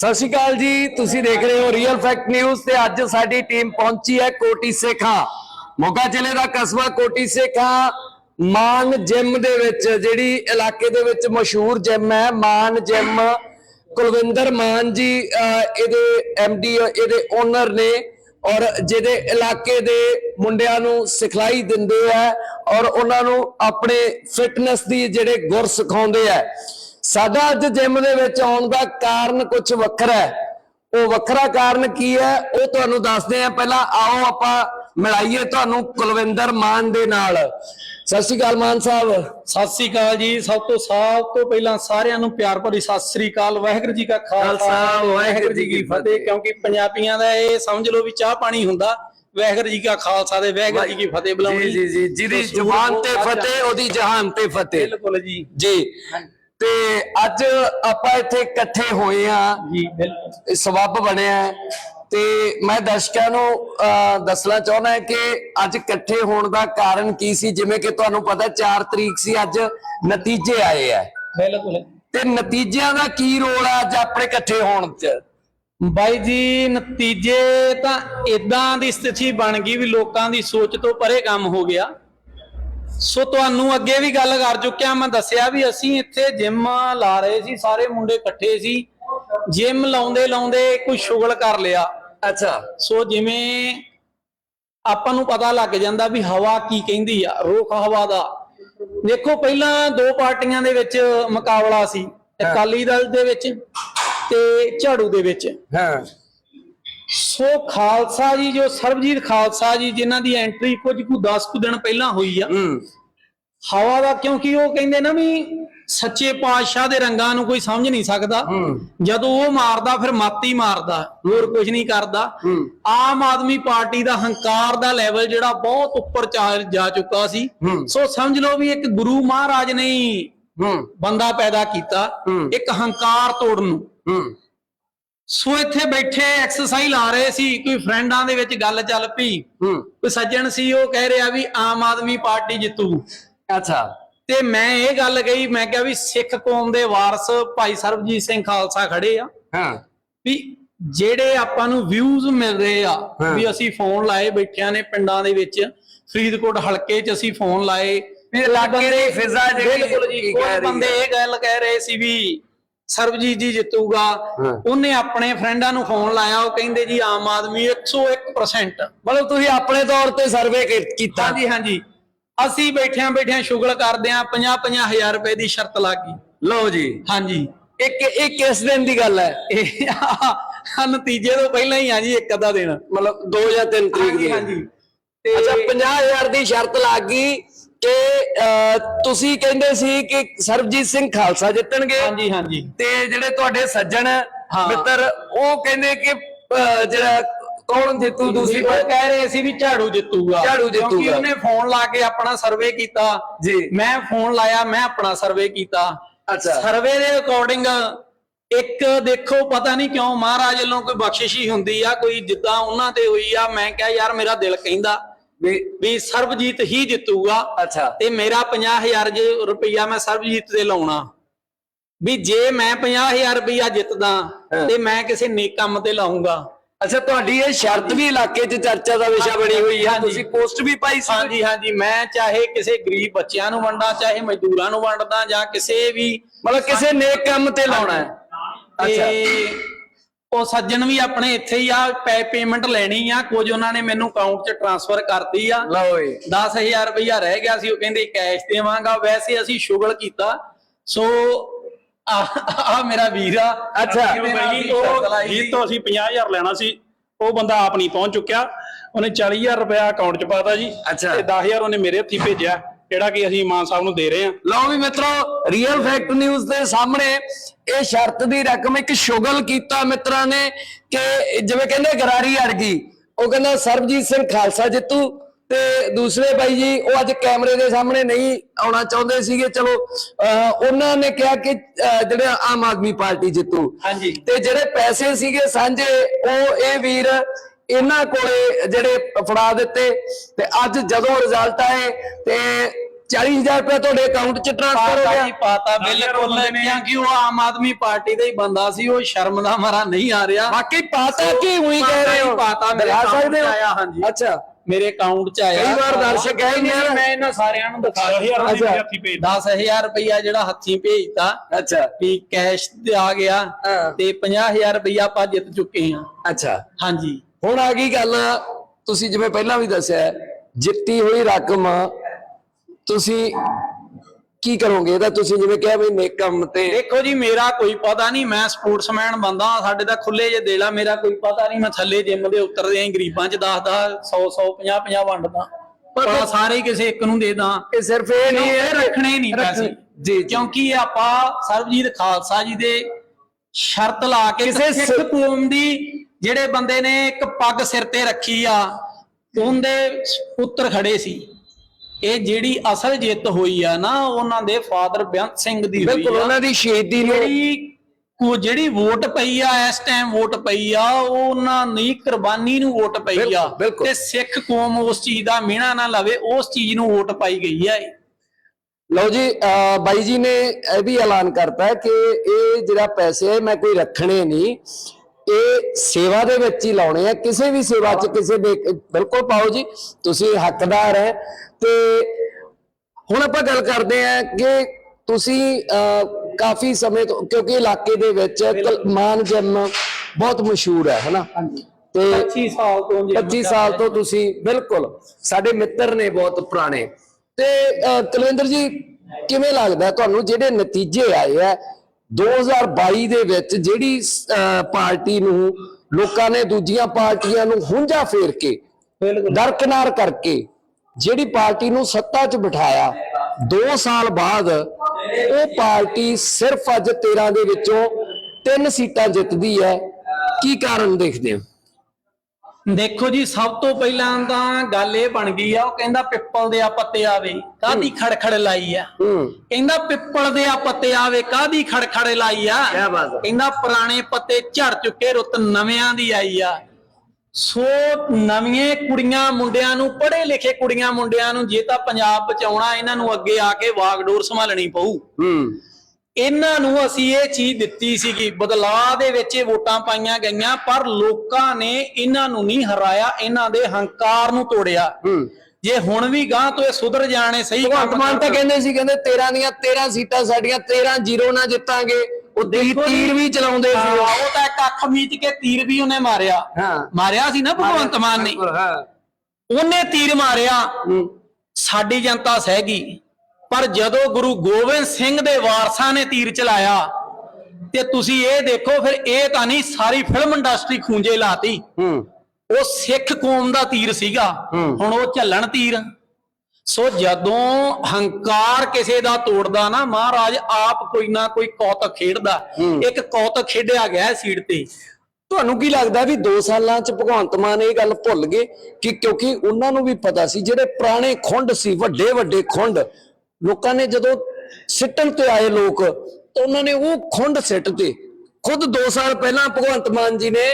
ਸਤਿ ਸ਼੍ਰੀ ਅਕਾਲ ਜੀ ਤੁਸੀਂ ਦੇਖ ਰਹੇ ਹੋ ਰੀਅਲ ਫੈਕਟ ਨਿਊਜ਼ ਤੇ ਅੱਜ ਸਾਡੀ ਟੀਮ ਪਹੁੰਚੀ ਹੈ ਕੋਟੀ ਸੇਖਾਂ। ਮੋਗਾ ਜ਼ਿਲ੍ਹੇ ਦਾ ਕਸਬਾ ਕੋਟੀ ਸੇਖਾਂ ਮਾਨ ਜਿਮ ਦੇ ਵਿੱਚ ਜਿਹੜੀ ਇਲਾਕੇ ਦੇ ਵਿੱਚ ਮਸ਼ਹੂਰ ਜਿਮ ਹੈ ਮਾਨ ਜਿਮ ਕੁਲਵਿੰਦਰ ਮਾਨ ਜੀ ਅਹ, ਇਹਦੇ ਐਮਡੀ ਇਹਦੇ ਓਨਰ ਨੇ ਔਰ ਜਿਹਦੇ ਇਲਾਕੇ ਦੇ ਮੁੰਡਿਆਂ ਨੂੰ ਸਿਖਲਾਈ ਦਿੰਦੇ ਆ ਔਰ ਉਹਨਾਂ ਨੂੰ ਆਪਣੇ ਫਿਟਨੈਸ ਦੀ ਜਿਹੜੇ ਗੁਰ ਸਿਖਾਉਂਦੇ ਆ। ਸਾਡਾ ਅੱਜ ਜਿਮ ਦੇ ਵਿੱਚ ਆਉਣ ਦਾ ਕਾਰਨ ਕੁਝ ਵੱਖਰਾ ਹੈ। ਉਹ ਵੱਖਰਾ ਕਾਰਨ ਕੀ ਹੈ ਉਹ ਤੁਹਾਨੂੰ ਦੱਸਦੇ ਆ ਪਹਿਲਾਂ ਆਓ ਆਪਾਂ ਮਿਲਾਈਏ ਤੁਹਾਨੂੰ ਕੁਲਵਿੰਦਰ ਮਾਨ ਦੇ ਨਾਲ। ਸਤਿ ਸ਼੍ਰੀ ਅਕਾਲ ਮਾਨ ਸਾਹਿਬ। ਸਤਿ ਸ੍ਰੀ ਅਕਾਲ ਜੀ। ਸਭ ਤੋਂ ਸਭ ਤੋਂ ਪਹਿਲਾਂ ਸਾਰਿਆਂ ਨੂੰ ਪਿਆਰ ਭਰੀ ਸਤਿ ਸ੍ਰੀ ਅਕਾਲ। ਵਾਹਿਗੁਰੂ ਜੀ ਕਾ ਖਾਲਸਾ, ਵਾਹਿਗੁਰੂ ਜੀ ਕੀ ਫਤਿਹ। ਕਿਉਂਕਿ ਪੰਜਾਬੀਆਂ ਦਾ ਇਹ ਸਮਝ ਲਓ ਵੀ ਚਾਹ ਪਾਣੀ ਹੁੰਦਾ। ਵਾਹਿਗੁਰੂ ਜੀ ਕਾ ਖਾਲਸਾ ਤੇ ਵਾਹਿਗੁਰੂ ਜੀ ਕੀ ਫਤਿਹ ਬੁਲਾਉਣੀ ਜੀ ਜੀ। ਜੀ ਜਿਹਦੀ ਜ਼ੁਬਾਨ ਤੇ ਫਤਿਹ ਉਹਦੀ ਜਹਾਨ ਤੇ ਫਤਿਹ। ਬਿਲਕੁਲ ਜੀ। ਜੀ। ਤੇ ਅੱਜ ਆਪਾਂ ਇੱਥੇ ਇਕੱਠੇ ਹੋਏ ਆ ਜੀ ਬਿਲਕੁਲ। ਸਬੱਬ ਬਣਿਆ ਤੇ ਮੈਂ ਦਰਸ਼ਕਾਂ ਨੂੰ ਦੱਸਣਾ ਚਾਹੁੰਦਾ ਹਾਂ ਕਿ ਅੱਜ ਇਕੱਠੇ ਹੋਣ ਦਾ ਕਾਰਨ ਕੀ ਸੀ? ਜਿਵੇਂ ਕਿ ਤੁਹਾਨੂੰ ਪਤਾ 4 ਤਰੀਕ ਸੀ ਅੱਜ ਨਤੀਜੇ ਆਏ ਆ। ਬਿਲਕੁਲ। ਤੇ ਨਤੀਜਿਆਂ ਦਾ ਕੀ ਰੋਲ ਆ ਅੱਜ ਆਪਣੇ ਇਕੱਠੇ ਹੋਣ 'ਚ? ਬਾਈ ਜੀ ਨਤੀਜੇ ਤਾਂ ਇਦਾਂ ਦੀ ਸਥਿਤੀ ਬਣ ਗਈ ਵੀ ਲੋਕਾਂ ਦੀ ਸੋਚ ਤੋਂ ਪਰੇ ਕੰਮ ਹੋ ਗਿਆ। ਸੋ ਤੁਹਾਨੂੰ ਅੱਗੇ ਵੀ ਗੱਲ ਕਰ ਚੁੱਕਿਆ ਮੈਂ ਦੱਸਿਆ ਵੀ ਅਸੀਂ ਇੱਥੇ ਜਿਮ ਲਾ ਰਹੇ ਸੀ ਸਾਰੇ ਮੁੰਡੇ ਇਕੱਠੇ ਸੀ। ਜਿਮ ਲਾਉਂਦੇ ਲਾਉਂਦੇ ਕੋਈ ਸ਼ੁਗਲ ਕਰ ਲਿਆ। ਅੱਛਾ। ਸੋ ਜਿਵੇਂ ਆਪਾਂ ਨੂੰ ਪਤਾ ਲੱਗ ਜਾਂਦਾ ਵੀ ਹਵਾ ਕੀ ਕਹਿੰਦੀ ਆ ਰੁਖ ਹਵਾ ਦਾ। ਦੇਖੋ ਪਹਿਲਾਂ ਦੋ ਪਾਰਟੀਆਂ ਦੇ ਵਿੱਚ ਮੁਕਾਬਲਾ ਸੀ ਅਕਾਲੀ ਦਲ ਦੇ ਵਿੱਚ ਤੇ ਝਾੜੂ ਦੇ ਵਿੱਚ। ਹਾਂ। ਸੋ ਖਾਲਸਾ ਜੀ ਜੋ ਸਰਬਜੀਤ ਖਾਲਸਾ ਜੀ ਜਿਨ੍ਹਾਂ ਦੀ ਐਂਟਰੀ ਕੁਝ ਕੁ 10 ਕੁ ਦਿਨ ਪਹਿਲਾਂ ਹੋਈ ਆ ਹਵਾ ਦਾ ਕਿਉਂਕਿ ਉਹ ਕਹਿੰਦੇ ਨਾ ਵੀ ਸੱਚੇ ਪਾਤਸ਼ਾਹ ਦੇ ਰੰਗਾਂ ਨੂੰ ਕੋਈ ਸਮਝ ਨਹੀਂ ਸਕਦਾ। ਜਦੋਂ ਉਹ ਮਾਰਦਾ ਫਿਰ ਮਾਤੀ ਮਾਰਦਾ ਹੋਰ ਕੁਝ ਨਹੀਂ ਕਰਦਾ। ਆਮ ਆਦਮੀ ਪਾਰਟੀ ਦਾ ਹੰਕਾਰ ਦਾ ਲੈਵਲ ਜਿਹੜਾ ਬਹੁਤ ਉੱਪਰ ਚਾ- ਜਾ ਚੁੱਕਾ ਸੀ। ਸੋ ਸਮਝ ਲਓ ਵੀ ਇੱਕ ਗੁਰੂ ਮਹਾਰਾਜ ਨੇ ਬੰਦਾ ਪੈਦਾ ਕੀਤਾ। ਇੱਕ ਹੰਕਾਰ ਤੋੜਨ ਨੂੰ। ਸੋ ਇੱਥੇ ਬੈਠੇ ਐਕਸਰਸਾਈਜ਼ ਲਾ ਰਹੇ ਸੀ ਕੋਈ ਫਰੈਂਡਾਂ ਦੇ ਵਿੱਚ ਗੱਲ ਚੱਲ ਪਈ। ਕੋਈ ਸੱਜਣ ਸੀ ਉਹ ਕਹਿ ਰਿਹਾ ਵੀ ਆਮ ਆਦਮੀ ਪਾਰਟੀ ਜਿੱਤੂ। ਅੱਛਾ। ਤੇ ਮੈਂ ਇਹ ਗੱਲ ਕਹੀ ਮੈਂ ਕਿਹਾ ਵੀ ਸਿੱਖ ਕੌਮ ਦੇ ਵਾਰਸ ਭਾਈ ਸਰਬਜੀਤ ਸਿੰਘ ਖਾਲਸਾ ਖੜੇ ਆ। ਹਾਂ। ਵੀ ਜਿਹੜੇ ਆਪਾਂ ਨੂੰ ਵਿਊਜ਼ ਮਿਲ ਰਹੇ ਆ। ਵੀ ਅਸੀਂ ਫੋਨ ਲਾਏ ਬੈਠਿਆਂ ਨੇ ਪਿੰਡਾਂ ਦੇ ਵਿੱਚ ਫਰੀਦਕੋਟ ਹਲਕੇ 'ਚ ਅਸੀਂ ਫੋਨ ਲਾਏ। ਇਲਾਕੇ ਦੀ ਫਿਜ਼ਾ ਜਿਹੜੀ ਬਿਲਕੁਲ ਜੀ ਕੋਈ ਬੰਦੇ। ਇਹ ਗੱਲ ਕਹਿ ਰਹੇ ਸੀ ਵੀ ਸਰਬਜੀਤ ਜੀ ਜਿੱਤੂਗਾ। ਉਹਨੇ ਆਪਣੇ ਫਰੈਂਡਾਂ ਨੂੰ ਫੋਨ ਲਾਇਆ ਉਹ ਕਹਿੰਦੇ ਜੀ ਆਮ ਆਦਮੀ 101% ਮਤਲਬ ਤੁਸੀਂ ਆਪਣੇ ਤੌਰ ਤੇ ਸਰਵੇ ਕੀਤਾ। ਹਾਂਜੀ ਹਾਂਜੀ। ਅਸੀਂ ਬੈਠਿਆਂ ਬੈਠਿਆਂ ਸ਼ੁਗਲ ਕਰਦੇ ਆ 50 50000 ਰੁਪਏ ਦੀ ਸ਼ਰਤ ਲੱਗ। ਗਈ ਲਓ ਜੀ। ਹਾਂਜੀ। ਇੱਕ ਇਹ ਕਿਸ ਦਿਨ ਦੀ ਗੱਲ ਹੈ। ਇਹ ਨਤੀਜੇ ਤੋਂ ਪਹਿਲਾਂ ਹੀ ਆ ਜੀ ਇੱਕ ਅੱਧਾ ਦਿਨ। ਮਤਲਬ 2 ਜਾਂ 3 ਤਰੀਕ ਦੀ। ਹਾਂਜੀ। ਤੇ ਅੱਛਾ 50000 ਦੀ ਸ਼ਰਤ ਲੱਗ ਗਈ। ਕਿ ਤੁਸੀਂ ਕਹਿੰਦੇ ਸੀ ਕਿ ਸਰਬਜੀਤ ਸਿੰਘ ਖਾਲਸਾ ਜਿੱਤਣਗੇ ਹਾਂਜੀ ਹਾਂਜੀ ਤੇ ਜਿਹੜੇ ਤੁਹਾਡੇ ਸੱਜਣ। ਮਿੱਤਰ ਉਹ ਕਹਿੰਦੇ ਕਿ ਜਿਹੜਾ ਕੌਣ ਜਿੱਤੂ ਦੂਸਰੀ ਉਹ ਕਹਿ ਰਹੇ ਸੀ ਵੀ ਝਾੜੂ ਜਿੱਤੂਗਾ ਝਾੜੂ ਕਿਉਂਕਿ ਜਿੱਤੂਗਾ। ਉਹਨੇ ਫੋਨ ਲਾ ਕੇ ਆਪਣਾ ਸਰਵੇ ਕੀਤਾ ਜੀ। ਮੈਂ ਫੋਨ ਲਾਇਆ ਮੈਂ ਆਪਣਾ ਸਰਵੇ ਕੀਤਾ ਅੱਛਾ। ਸਰਵੇ ਦੇ ਅਕੋਰਡਿੰਗ ਇੱਕ ਦੇਖੋ ਪਤਾ ਨਹੀਂ ਕਿਉਂ ਮਹਾਰਾਜ ਵੱਲੋਂ ਕੋਈ ਬਖਸ਼ਿਸ਼ ਹੀ ਹੁੰਦੀ ਆ ਕੋਈ ਜਿੱਦਾਂ ਉਹਨਾਂ ਤੇ ਹੋਈ ਆ ਮੈਂ ਕਿਹਾ ਯਾਰ ਮੇਰਾ ਦਿਲ ਕਹਿੰਦਾ ਵੀ ਸਰਬਜੀਤ ਹੀ ਜਿੱਤੂਗਾ। ਅੱਛਾ। ਤੇ ਮੇਰਾ 50000 ਜੇ ਰੁਪਈਆ ਮੈਂ ਸਰਬਜੀਤ ਤੇ ਲਾਉਣਾ। ਵੀ ਜੇ ਮੈਂ 50000 ਰੁਪਈਆ ਜਿੱਤਦਾ। ਤੇ ਮੈਂ ਕਿਸੇ ਨੇਕ ਕੰਮ ਤੇ ਲਾਉਂਗਾ। ਅੱਛਾ ਤੁਹਾਡੀ ਇਹ ਸ਼ਰਤ ਵੀ ਇਲਾਕੇ 'ਚ ਚਰਚਾ ਦਾ ਵਿਸ਼ਾ ਬਣੀ ਹੋਈ ਹੈ। ਤੁਸੀਂ ਪੋਸਟ ਵੀ ਪਾਈ ਸੀ। ਹਾਂਜੀ ਹਾਂਜੀ। ਮੈਂ ਚਾਹੇ ਕਿਸੇ ਗਰੀਬ ਬੱਚਿਆਂ ਨੂੰ ਵੰਡਾਂ ਚਾਹੇ ਮਜ਼ਦੂਰਾਂ ਨੂੰ ਵੰਡਦਾ ਜਾਂ ਕਿਸੇ ਵੀ ਮਤਲਬ ਕਿਸੇ ਨੇਕ ਕੰਮ ਤੇ ਲਾਉਣਾ ਹੈ। ਤੇ ਉਹ ਸੱਜਣ ਵੀ ਆਪਣੇ ਇੱਥੇ ਹੀ ਆ ਪੈ ਪੇਮੈਂਟ ਲੈਣੀ ਆ ਕੁਝ ਉਹਨਾਂ ਨੇ ਮੈਨੂੰ ਅਕਾਊਂਟ 'ਚ ਟ੍ਰਾਂਸਫਰ ਕਰਤੀ ਆ। ਲਓ ਏ 10000 ਰੁਪਇਆ ਰਹਿ ਗਿਆ ਸੀ ਉਹ ਕਹਿੰਦੇ ਕੈਸ਼ ਦੇਵਾਂਗਾ। ਵੈਸੇ ਅਸੀਂ ਸ਼ੁਗਲ ਕੀਤਾ। ਸੋ ਆ ਆ ਮੇਰਾ ਵੀਰ ਆ। ਅੱਛਾ। ਜੀ ਉਹ ਜੀ। ਤੋਂ ਅਸੀਂ 50000 ਲੈਣਾ ਸੀ। ਉਹ ਬੰਦਾ ਆਪ ਨਹੀਂ ਪਹੁੰਚ ਚੁੱਕਿਆ। ਉਹਨੇ 40000 ਰੁਪਇਆ ਅਕਾਊਂਟ 'ਚ ਪਾਤਾ ਜੀ। ਅੱਛਾ। ਤੇ 10000 ਉਹਨੇ ਮੇਰੇ ਹੱਥੀ ਭੇਜਿਆ। ਜਿਹੜਾ ਕਿ ਅਸੀਂ ਮਾਨ ਸਾਹਿਬ ਨੂੰ ਦੇ ਰਹੇ ਹਾਂ। ਲਓ ਵੀ ਮਿੱਤਰੋ ਰੀਅਲ ਫੈਕਟ ਨਿਊਜ਼ ਦੇ ਸਾਹਮਣੇ ਇਹ ਸ਼ਰਤ ਦੀ ਰਕਮ ਇੱਕ ਸ਼ੁਗਲ ਕੀਤਾ ਮਿੱਤਰਾਂ ਨੇ ਕਿ ਜਿਵੇਂ ਕਹਿੰਦੇ ਗਰਾਰੀ ਅੜ ਗਈ ਉਹ ਕਹਿੰਦਾ ਸਰਬਜੀਤ ਸਿੰਘ ਖਾਲਸਾ ਜਿੱਤੂ ਤੇ ਦੂਸਰੇ ਬਾਈ ਜੀ ਉਹ ਅੱਜ ਕੈਮਰੇ ਦੇ ਸਾਹਮਣੇ ਨਹੀਂ ਆਉਣਾ ਚਾਹੁੰਦੇ ਸੀਗੇ ਚਲੋ ਉਹਨਾਂ ਨੇ ਕਿਹਾ ਕਿ ਜਿਹੜੇ ਆਮ ਆਦਮੀ ਪਾਰਟੀ ਜਿੱਤੂ। ਹਾਂਜੀ। ਤੇ ਜਿਹੜੇ ਪੈਸੇ ਸੀਗੇ ਸਾਂਝੇ ਉਹ ਇਹ ਵੀਰ ਇਹਨਾਂ ਕੋਲੇ ਜਿਹੜੇ ਫੜਾ ਦਿੱਤੇ ਤੇ ਅੱਜ ਜਦੋਂ ਰਿਜ਼ਲਟ ਆਏ ਤੇ 40000 ਰੁਪਏ ਤੁਹਾਡੇ ਅਕਾਊਂਟ 'ਚ ਟ੍ਰਾਂਸਫਰ ਹੋ ਗਿਆ। ਜੀ ਪਾਤਾ ਬਿਲਕੁਲ। ਕਿਉਂਕਿ ਉਹ ਆਮ ਆਦਮੀ ਪਾਰਟੀ ਦਾ ਹੀ ਬੰਦਾ ਸੀ ਉਹ ਸ਼ਰਮ ਦਾ ਮਾਰਾ ਨਹੀਂ ਆ ਰਿਹਾ। ਵਾਕਈ ਪਾਤਾ ਕੀ ਹੋਈ ਕਹਿ ਰਹੇ ਹੋ ਪਾਤਾ ਮੇਰੇ ਹੋ 'ਚ ਆਇਆ, ਹਾਂਜੀ। ਅੱਛਾ। ਮੇਰੇ ਅਕਾਊਂਟ 'ਚ ਆਇਆ। ਕਈ ਵਾਰ ਦਰਸ਼ਕ ਕਹਿੰਦੇ ਆ ਨਾ- ਮੈਂ ਇਹਨਾਂ ਸਾਰਿਆਂ ਨੂੰ ਦਿਖਾ ਦਸ ਹਜ਼ਾਰ ਅੱਛਾ। ਰੁਪਏ ਹੱਥੀ ਭੇਜ 10000 ਰੁਪਇਆ ਜਿਹੜਾ ਹੱਥੀਂ ਭੇਜਤਾ ਅੱਛਾ। ਵੀ ਕੈਸ਼ ਤੇ ਆ ਗਿਆ ਹਾਂ। ਤੇ 50000 ਰੁਪਇਆ ਆਪਾਂ ਜਿੱਤ ਚੁੱਕੇ ਹਾਂ। ਅੱਛਾ। ਹਾਂਜੀ। ਹੁਣ ਆ ਗਈ ਗੱਲ ਤੁਸੀਂ ਜਿਵੇਂ ਪਹਿਲਾਂ ਵੀ ਦੱਸਿਆ ਜਿੱਤੀ ਹੋਈ ਰਕਮ ਤੁਸੀਂ ਕੀ ਕਰੋਗੇ? ਇਹਦਾ ਤੁਸੀਂ ਜਿਵੇਂ ਕਿਹਾ ਵੀ ਨੇਕ ਕੰਮ ਤੇ ਦੇਖੋ ਜੀ ਮੇਰਾ ਕੋਈ ਪਤਾ ਨਹੀਂ ਮੈਂ ਸਪੋਰਟਸਮੈਨ ਬੰਦਾ ਸਾਡੇ ਤਾਂ ਖੁੱਲੇ ਜੇ ਦੇਲਾ ਮੇਰਾ ਕੋਈ ਪਤਾ ਨਹੀਂ ਮੈਂ ਥੱਲੇ ਜਿੰਮ ਦੇ ਉਤਰਦੇ ਆਂ ਗਰੀਬਾਂ ਚ 10 10 100 100 50 50 ਵੰਡਦਾ ਪਰ ਸਾਰੇ ਕਿਸੇ ਇੱਕ ਨੂੰ ਦੇ ਦਾਂ। ਇਹ ਸਿਰਫ ਇਹ ਨਹੀਂ ਇਹ ਰੱਖਣੇ ਨਹੀਂ ਪੈਸੇ। ਜੀ ਕਿਉਂਕਿ ਆਪਾਂ ਸਰਬਜੀਤ ਖਾਲਸਾ ਜੀ ਦੇ ਸ਼ਰਤ ਲਾ ਕੇ ਸਿੱਖ ਕੌਮ ਦੀ ਜਿਹੜੇ ਬੰਦੇ ਨੇ ਇੱਕ ਪੱਗ ਸਿਰ ਤੇ ਰੱਖੀ ਆ ਉਹਦੇ ਪੁੱਤਰ ਖੜੇ ਸੀ ਇਹ ਜਿਹੜੀ ਅਸਲ ਜਿੱਤ ਹੋਈ ਆ ਨਾ ਉਹਨਾਂ ਦੇ ਫਾਦਰ ਬੇਅੰਤ ਸਿੰਘ ਦੀ ਹੋਈ ਬਿਲਕੁਲ ਉਹਨਾਂ ਦੀ ਸ਼ਹੀਦੀ ਨੂੰ ਜਿਹੜੀ ਕੋ ਜਿਹੜੀ ਵੋਟ ਪਈ ਆ ਇਸ ਟਾਈਮ ਵੋਟ ਪਈ ਆ ਉਹ ਉਹਨਾਂ ਦੀ ਕੁਰਬਾਨੀ ਨੂੰ ਵੋਟ ਪਈ ਆ। ਤੇ ਸਿੱਖ ਕੌਮ ਉਸ ਚੀਜ਼ ਦਾ ਮਿਹਣਾ ਨਾ ਲਵੇ ਉਸ ਚੀਜ਼ ਨੂੰ ਵੋਟ ਪਾਈ ਗਈ ਆ। ਲਓ ਜੀ ਬਾਈ ਜੀ ਨੇ ਇਹ ਵੀ ਐਲਾਨ ਕਰਤਾ ਕਿ ਇਹ ਜਿਹੜਾ ਪੈਸੇ ਹੈ ਮੈਂ ਕੋਈ ਰੱਖਣੇ ਨਹੀਂ ਇਹ ਸੇਵਾ ਦੇ ਵਿੱਚ ਹੀ ਲਾਉਣੇ ਆ। ਕਿਸੇ ਵੀ ਸੇਵਾ 'ਚ ਕਿਸੇ ਦੇ ਬਿਲਕੁਲ ਪਾਓ ਜੀ ਤੁਸੀਂ ਹੱਕਦਾਰ ਹੈ। ਤੇ ਹੁਣ ਆਪਾਂ ਗੱਲ ਕਰਦੇ ਆ ਕਿ ਤੁਸੀਂ ਕਾਫੀ ਸਮੇਂ ਤੋਂ ਕਿਉਂਕਿ ਇਲਾਕੇ ਦੇ ਵਿੱਚ ਕਲਮਾਨ ਜਿਮ ਬਹੁਤ ਮਸ਼ਹੂਰ ਹੈ ਹਨਾ? ਤੇ 25 ਸਾਲ ਤੋਂ ਜੇ 25 ਸਾਲ ਤੋਂ ਤੁਸੀਂ ਬਿਲਕੁਲ ਸਾਡੇ ਮਿੱਤਰ ਨੇ ਬਹੁਤ ਪੁਰਾਣੇ। ਤੇ ਕੁਲਵਿੰਦਰ ਜੀ ਕਿਵੇਂ ਲੱਗਦਾ ਤੁਹਾਨੂੰ ਜਿਹੜੇ ਨਤੀਜੇ ਆਏ ਆ 2022 ਦੇ ਵਿੱਚ ਜਿਹੜੀ ਪਾਰਟੀ ਨੂੰ ਲੋਕਾਂ ਨੇ ਦੂਜੀਆਂ ਪਾਰਟੀਆਂ ਨੂੰ ਹੁੰਝਾ ਫੇਰ ਕੇ ਦਰਕਨਾਰ ਕਰਕੇ ਜਿਹੜੀ ਪਾਰਟੀ ਨੂੰ ਸੱਤਾ 'ਚ ਬਿਠਾਇਆ 2 ਸਾਲ ਬਾਅਦ ਉਹ ਪਾਰਟੀ ਸਿਰਫ ਅੱਜ 13 ਦੇ ਵਿੱਚੋਂ 3 ਸੀਟਾਂ ਜਿੱਤਦੀ ਹੈ। ਕੀ ਕਾਰਨ ਦੇਖਦੇ ਹੋ? ਦੇਖੋ ਜੀ ਸਭ ਤੋਂ ਪਹਿਲਾਂ ਤਾਂ ਗੱਲ ਇਹ ਬਣ ਗਈ ਆ ਉਹ ਕਹਿੰਦਾ ਪਿੱਪਲ ਦੇ ਆ ਪੱਤੇ ਆਵੇ ਕਾਦੀ ਖੜਖੜ ਲਾਈ ਆ? ਕਹਿੰਦਾ ਪਿੱਪਲ ਦੇ ਆ ਪੱਤੇ ਆਵੇ ਕਾਦੀ ਖੜਖੜ ਲਾਈ ਆ? ਕਿਆ ਬਾਤ ਹੈ। ਕਹਿੰਦਾ ਪੁਰਾਣੇ ਪੱਤੇ ਝੜ ਚੁੱਕੇ ਰੁੱਤ ਨਵਿਆਂ ਦੀ ਆਈ ਆ। ਸੋ ਨਵੀਆਂ ਕੁੜੀਆਂ ਮੁੰਡਿਆਂ ਨੂੰ ਪੜ੍ਹੇ ਲਿਖੇ ਕੁੜੀਆਂ ਮੁੰਡਿਆਂ ਨੂੰ ਜੇ ਤਾਂ ਪੰਜਾਬ ਬਚਾਉਣਾ ਇਹਨਾਂ ਨੂੰ ਅੱਗੇ ਆ ਕੇ ਵਾਗਡੋਰ ਸੰਭਾਲਣੀ ਪਊ। ਹੂੰ। ਇਹਨਾਂ ਨੂੰ ਅਸੀਂ ਇਹ ਚੀਜ਼ ਦਿੱਤੀ ਸੀਗੀ ਬਦਲਾਅ ਦੇ ਵਿੱਚ ਇਹ ਵੋਟਾਂ ਪਾਈਆਂ ਗਈਆਂ ਪਰ ਲੋਕਾਂ ਨੇ ਇਹਨਾਂ ਨੂੰ ਨਹੀਂ ਹਰਾਇਆ ਇਹਨਾਂ ਦੇ ਹੰਕਾਰ ਨੂੰ ਤੋੜਿਆ। ਜੇ ਹੁਣ ਵੀ ਗਾਂ ਤੋਂ ਇਹ ਸੁਧਰ ਜਾਣੇ ਸਹੀ ਭਗਵੰਤ ਮਾਨ ਤਾਂ। ਕਹਿੰਦੇ ਸੀ ਕਹਿੰਦੇ 13 ਦੀਆਂ 13 ਸੀਟਾਂ ਸਾਡੀਆਂ 13 ਜ਼ੀਰੋ ਨਾਲ ਜਿੱਤਾਂਗੇ ਉਹ ਤੀਰ ਵੀ ਚਲਾਉਂਦੇ ਸੀ ਉਹ। ਤਾਂ ਇੱਕ ਅੱਖ ਮੀਚ ਕੇ ਤੀਰ ਵੀ ਉਹਨੇ ਮਾਰਿਆ। ਮਾਰਿਆ ਸੀ ਨਾ ਭਗਵੰਤ ਮਾਨ ਨੇ। ਉਹਨੇ ਤੀਰ ਮਾਰਿਆ। ਸਾਡੀ ਜਨਤਾ ਸਹਿ ਗਈ। ਪਰ ਜਦੋਂ ਗੁਰੂ ਗੋਬਿੰਦ ਸਿੰਘ ਦੇ ਵਾਰਸਾਂ ਨੇ ਤੀਰ ਚਲਾਇਆ ਤੇ ਤੁਸੀਂ ਇਹ ਦੇਖੋ ਫਿਰ ਇਹ ਤਾਂ ਨਹੀਂ ਸਾਰੀ ਫਿਲਮ ਇੰਡਸਟਰੀ ਖੂੰਜੇ ਲਾਤੀ। ਹੂੰ। ਉਹ ਸਿੱਖ ਕੌਮ ਦਾ ਤੀਰ ਸੀਗਾ। ਹੁਣ ਉਹ ਝੱਲਣ ਤੀਰ। ਸੋ ਜਦੋਂ ਹੰਕਾਰ ਕਿਸੇ ਦਾ ਤੋੜਦਾ ਨਾ ਮਹਾਰਾਜ ਆਪ ਕੋਈ ਨਾ ਕੋਈ ਕੌਤਕ ਖੇਡਦਾ। ਇੱਕ ਕੌਤਕ ਖੇਡਿਆ ਗਿਆ ਸੀਟ ਤੇ। ਤੁਹਾਨੂੰ ਕੀ ਲੱਗਦਾ ਵੀ 2 ਸਾਲਾਂ ਚ ਭਗਵੰਤ ਮਾਨ ਇਹ ਗੱਲ ਭੁੱਲ ਗਏ ਕਿ ਕਿਉਂਕਿ ਉਹਨਾਂ ਨੂੰ ਵੀ ਪਤਾ ਸੀ ਜਿਹੜੇ ਪੁਰਾਣੇ ਖੁੰਡ ਸੀ ਵੱਡੇ ਵੱਡੇ ਖੁੰਡ ਲੋਕਾਂ ਨੇ ਜਦੋਂ ਸਿੱਟਣ ਤੇ ਆਏ ਲੋਕ ਤਾਂ ਉਹਨਾਂ ਨੇ ਉਹ ਖੁੰਡ ਸਿੱਟ ਤੇ ਖੁਦ 2 ਸਾਲ ਪਹਿਲਾਂ ਭਗਵੰਤ ਮਾਨ ਜੀ ਨੇ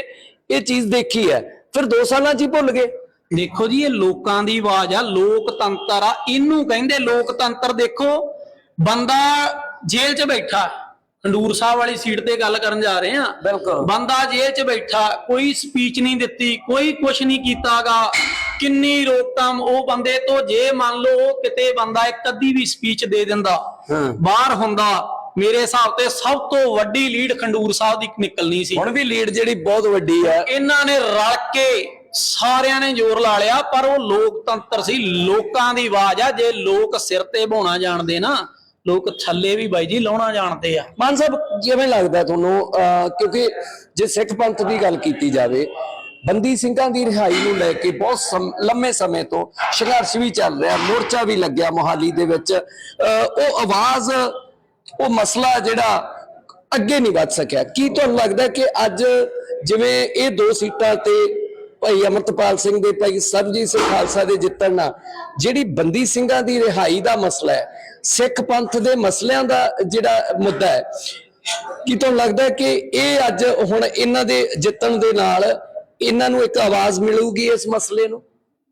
ਇਹ ਚੀਜ਼ ਦੇਖੀ ਹੈ। ਫਿਰ 2 ਸਾਲਾਂ ਚ ਹੀ ਭੁੱਲ ਗਏ। ਦੇਖੋ ਜੀ ਇਹ ਲੋਕਾਂ ਦੀ ਆਵਾਜ਼ ਆ ਲੋਕਤੰਤਰ ਆ ਇਹਨੂੰ ਕਹਿੰਦੇ ਲੋਕਤੰਤਰ। ਦੇਖੋ ਬੰਦਾ ਜੇਲ੍ਹ 'ਚ ਬੈਠਾ ਖੰਡੂਰ ਸਾਹਿਬ ਵਾਲੀ ਸੀਟ ਤੇ ਗੱਲ ਕਰਨ ਜਾ ਰਹੇ ਆ ਬਿਲਕੁਲ। ਬੰਦਾ ਜੇਲ੍ਹ 'ਚ ਬੈਠਾ ਕੋਈ ਸਪੀਚ ਨਹੀਂ ਦਿੱਤੀ ਕੋਈ ਕੁਝ ਨਹੀਂ ਕੀਤਾਗਾ ਕਿੰਨੀ ਰੋਕਥਾਮ ਉਹ ਬੰਦੇ ਤੋਂ ਜੇ ਮੰਨ ਲਓ ਕਿਤੇ ਬੰਦਾ ਇੱਕ ਅੱਧੀ ਵੀ ਸਪੀਚ ਦੇ ਦਿੰਦਾ। ਬਾਹਰ ਹੁੰਦਾ ਮੇਰੇ ਹਿਸਾਬ ਤੇ ਸਭ ਤੋਂ ਵੱਡੀ ਲੀਡ ਖੰਡੂਰ ਸਾਹਿਬ ਦੀ ਨਿਕਲਣੀ ਸੀ। ਹੁਣ ਵੀ ਲੀਡ ਜਿਹੜੀ ਬਹੁਤ ਵੱਡੀ ਹੈ ਇਹਨਾਂ ਨੇ ਰਲ ਕੇ ਸਾਰਿਆਂ ਨੇ ਜ਼ੋਰ ਲਾ ਲਿਆ ਪਰ ਉਹ ਲੋਕਤੰਤਰ ਸੀ ਲੋਕਾਂ ਦੀ ਆਵਾਜ਼ ਆ ਜੇ ਲੋਕ ਸਿਰ ਤੇ ਬਾਉਣਾ ਜਾਣਦੇ ਨਾ ਲੋਕ ਥੱਲੇ ਵੀ ਬਾਈ ਜੀ ਲਾਉਣਾ ਜਾਣਦੇ ਆ। ਮਾਨ ਸਾਹਿਬ ਕਿਵੇਂ ਲੱਗਦਾ ਤੁਹਾਨੂੰ ਕਿਉਂਕਿ ਜੇ ਸਿੱਖ ਪੰਥ ਦੀ ਗੱਲ ਕੀਤੀ ਜਾਵੇ ਬੰਦੀ ਸਿੰਘਾਂ ਦੀ ਰਿਹਾਈ ਨੂੰ ਲੈ ਕੇ ਬਹੁਤ ਸਮ- ਲੰਮੇ ਸਮੇਂ ਤੋਂ ਸੰਘਰਸ਼ ਵੀ ਚੱਲ ਰਿਹਾ ਮੋਰਚਾ ਵੀ ਲੱਗਿਆ ਮੋਹਾਲੀ ਦੇ ਵਿੱਚ। ਅਹ, ਉਹ ਆਵਾਜ਼ ਉਹ ਮਸਲਾ ਜਿਹੜਾ ਅੱਗੇ ਨਹੀਂ ਵੱਧ ਸਕਿਆ। ਕੀ ਤੁਹਾਨੂੰ ਲੱਗਦਾ ਕਿ ਅੱਜ ਜਿਵੇਂ ਇਹ ਦੋ ਸੀਟਾਂ ਤੇ ਭਾਈ ਅਮਰਤਪਾਲ ਸਿੰਘ ਦੇ ਭਾਈ ਸਰਬਜੀਤ ਸਿੰਘ ਖਾਲਸਾ ਦੇ ਜਿੱਤਣ ਨਾਲ ਜਿਹੜੀ ਬੰਦੀ ਸਿੰਘਾਂ ਦੀ ਰਿਹਾਈ ਦਾ ਮਸਲਾ ਹੈ ਸਿੱਖ ਪੰਥ ਦੇ ਮਸਲਿਆਂ ਦਾ ਜਿਹੜਾ ਮੁੱਦਾ ਹੈ ਕੀ ਤੁਹਾਨੂੰ ਲੱਗਦਾ ਕਿ ਇਹ ਅੱਜ ਹੁਣ ਇਹਨਾਂ ਦੇ ਜਿੱਤਣ ਦੇ ਨਾਲ ਇਹਨਾਂ ਨੂੰ ਇੱਕ ਆਵਾਜ਼ ਮਿਲੂਗੀ ਇਸ ਮਸਲੇ ਨੂੰ?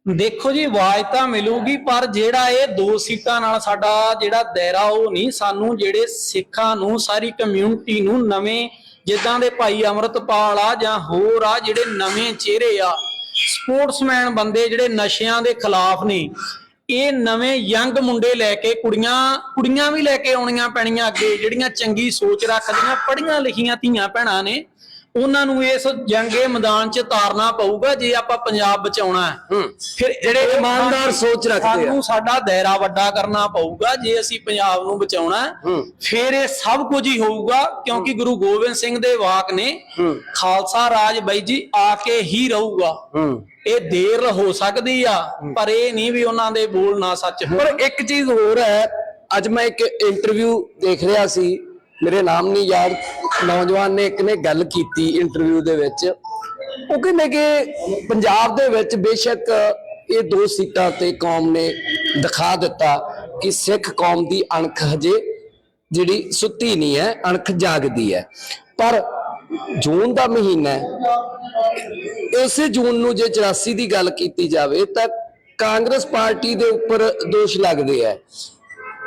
ਦੇਖੋ ਜੀ, ਆਵਾਜ਼ ਤਾਂ ਮਿਲੂਗੀ, ਪਰ ਜਿਹੜਾ ਇਹ ਦੋ ਸੀਟਾਂ ਨਾਲ ਸਾਡਾ ਜਿਹੜਾ ਦਾਇਰਾ, ਉਹ ਨਹੀਂ। ਸਾਨੂੰ ਜਿਹੜੇ ਸਿੱਖਾਂ ਨੂੰ, ਸਾਰੀ ਕਮਿਊਨਿਟੀ ਨੂੰ ਨਵੇਂ, ਜਿੱਦਾਂ ਦੇ ਭਾਈ ਅਮਰਤਪਾਲ ਆ ਜਾਂ ਹੋਰ ਆ, ਜਿਹੜੇ ਨਵੇਂ ਚਿਹਰੇ ਆ ਸਪੋਰਟਸਮੈਨ ਬੰਦੇ ਜਿਹੜੇ ਨਸ਼ਿਆਂ ਦੇ ਖਿਲਾਫ ਨੇ, ਇਹ ਨਵੇਂ ਯੰਗ ਮੁੰਡੇ ਲੈ ਕੇ, ਕੁੜੀਆਂ ਕੁੜੀਆਂ ਵੀ ਲੈ ਕੇ ਆਉਣੀਆਂ ਪੈਣੀਆਂ ਅੱਗੇ, ਜਿਹੜੀਆਂ ਚੰਗੀ ਸੋਚ ਰੱਖਦੀਆਂ, ਪੜ੍ਹੀਆਂ ਲਿਖੀਆਂ ਧੀਆਂ ਭੈਣਾਂ ਨੇ। ਉਹਨਾਂ ਨੂੰ ਇਸ ਜੰਗੇ ਮੈਦਾਨ 'ਚ ਤਾਰਨਾ ਪਊਗਾ ਜੇ ਆਪਾਂ ਪੰਜਾਬ ਬਚਾਉਣਾ ਹੈ। ਫਿਰ ਜਿਹੜੇ ਇਮਾਨਦਾਰ ਸੋਚ ਰੱਖਦੇ ਆ। ਸਾਨੂੰ ਸਾਡਾ ਦਾਇਰਾ ਵੱਡਾ ਕਰਨਾ ਪਊਗਾ ਜੇ ਅਸੀਂ ਪੰਜਾਬ ਨੂੰ ਬਚਾਉਣਾ। ਫਿਰ ਇਹ ਸਭ ਕੁਝ ਹੀ ਹੋਊਗਾ ਕਿਉਂਕਿ ਗੁਰੂ ਗੋਬਿੰਦ ਸਿੰਘ ਦੇ ਵਾਕ ਨੇ। ਖਾਲਸਾ ਰਾਜ ਬਾਈ ਜੀ ਆ ਕੇ ਹੀ ਰਹੂਗਾ। ਇਹ ਦੇਰ ਹੋ ਸਕਦੀ ਆ ਪਰ ਇਹ ਨਹੀਂ ਵੀ ਉਹਨਾਂ ਦੇ ਬੋਲ ਨਾ ਸੱਚ ਹੋਣ। ਪਰ ਇੱਕ ਚੀਜ਼ ਹੋਰ ਹੈ ਅੱਜ ਮੈਂ ਇੱਕ ਇੰਟਰਵਿਊ ਦੇਖ ਰਿਹਾ ਸੀ। ਮੇਰੇ ਨਾਮ ਨਹੀਂ ਯਾਦ, ਨੌਜਵਾਨ ਨੇ ਇੱਕ ਨੇ ਗੱਲ ਕੀਤੀ ਇੰਟਰਵਿਊ ਦੇ ਵਿੱਚ। ਉਹ ਕਹਿੰਦੇ ਕਿ ਪੰਜਾਬ ਦੇ ਵਿੱਚ ਬੇਸ਼ੱਕ ਇਹ ਦੋ ਸੀਟਾਂ ਤੇ ਕੌਮ ਨੇ ਦਿਖਾ ਦਿੱਤਾ ਕਿ ਸਿੱਖ ਕੌਮ ਦੀ ਅਣਖ ਹਜੇ ਜਿਹੜੀ ਸੁੱਤੀ ਨਹੀਂ ਹੈ, ਅਣਖ ਜਾਗਦੀ ਹੈ। ਪਰ ਜੂਨ ਦਾ ਮਹੀਨਾ ਹੈ। ਇਸੇ ਜੂਨ ਨੂੰ ਜੇ 84 ਦੀ ਗੱਲ ਕੀਤੀ ਜਾਵੇ ਤਾਂ ਕਾਂਗਰਸ ਪਾਰਟੀ ਦੇ ਉੱਪਰ ਦੋਸ਼ ਲੱਗਦੇ ਆ।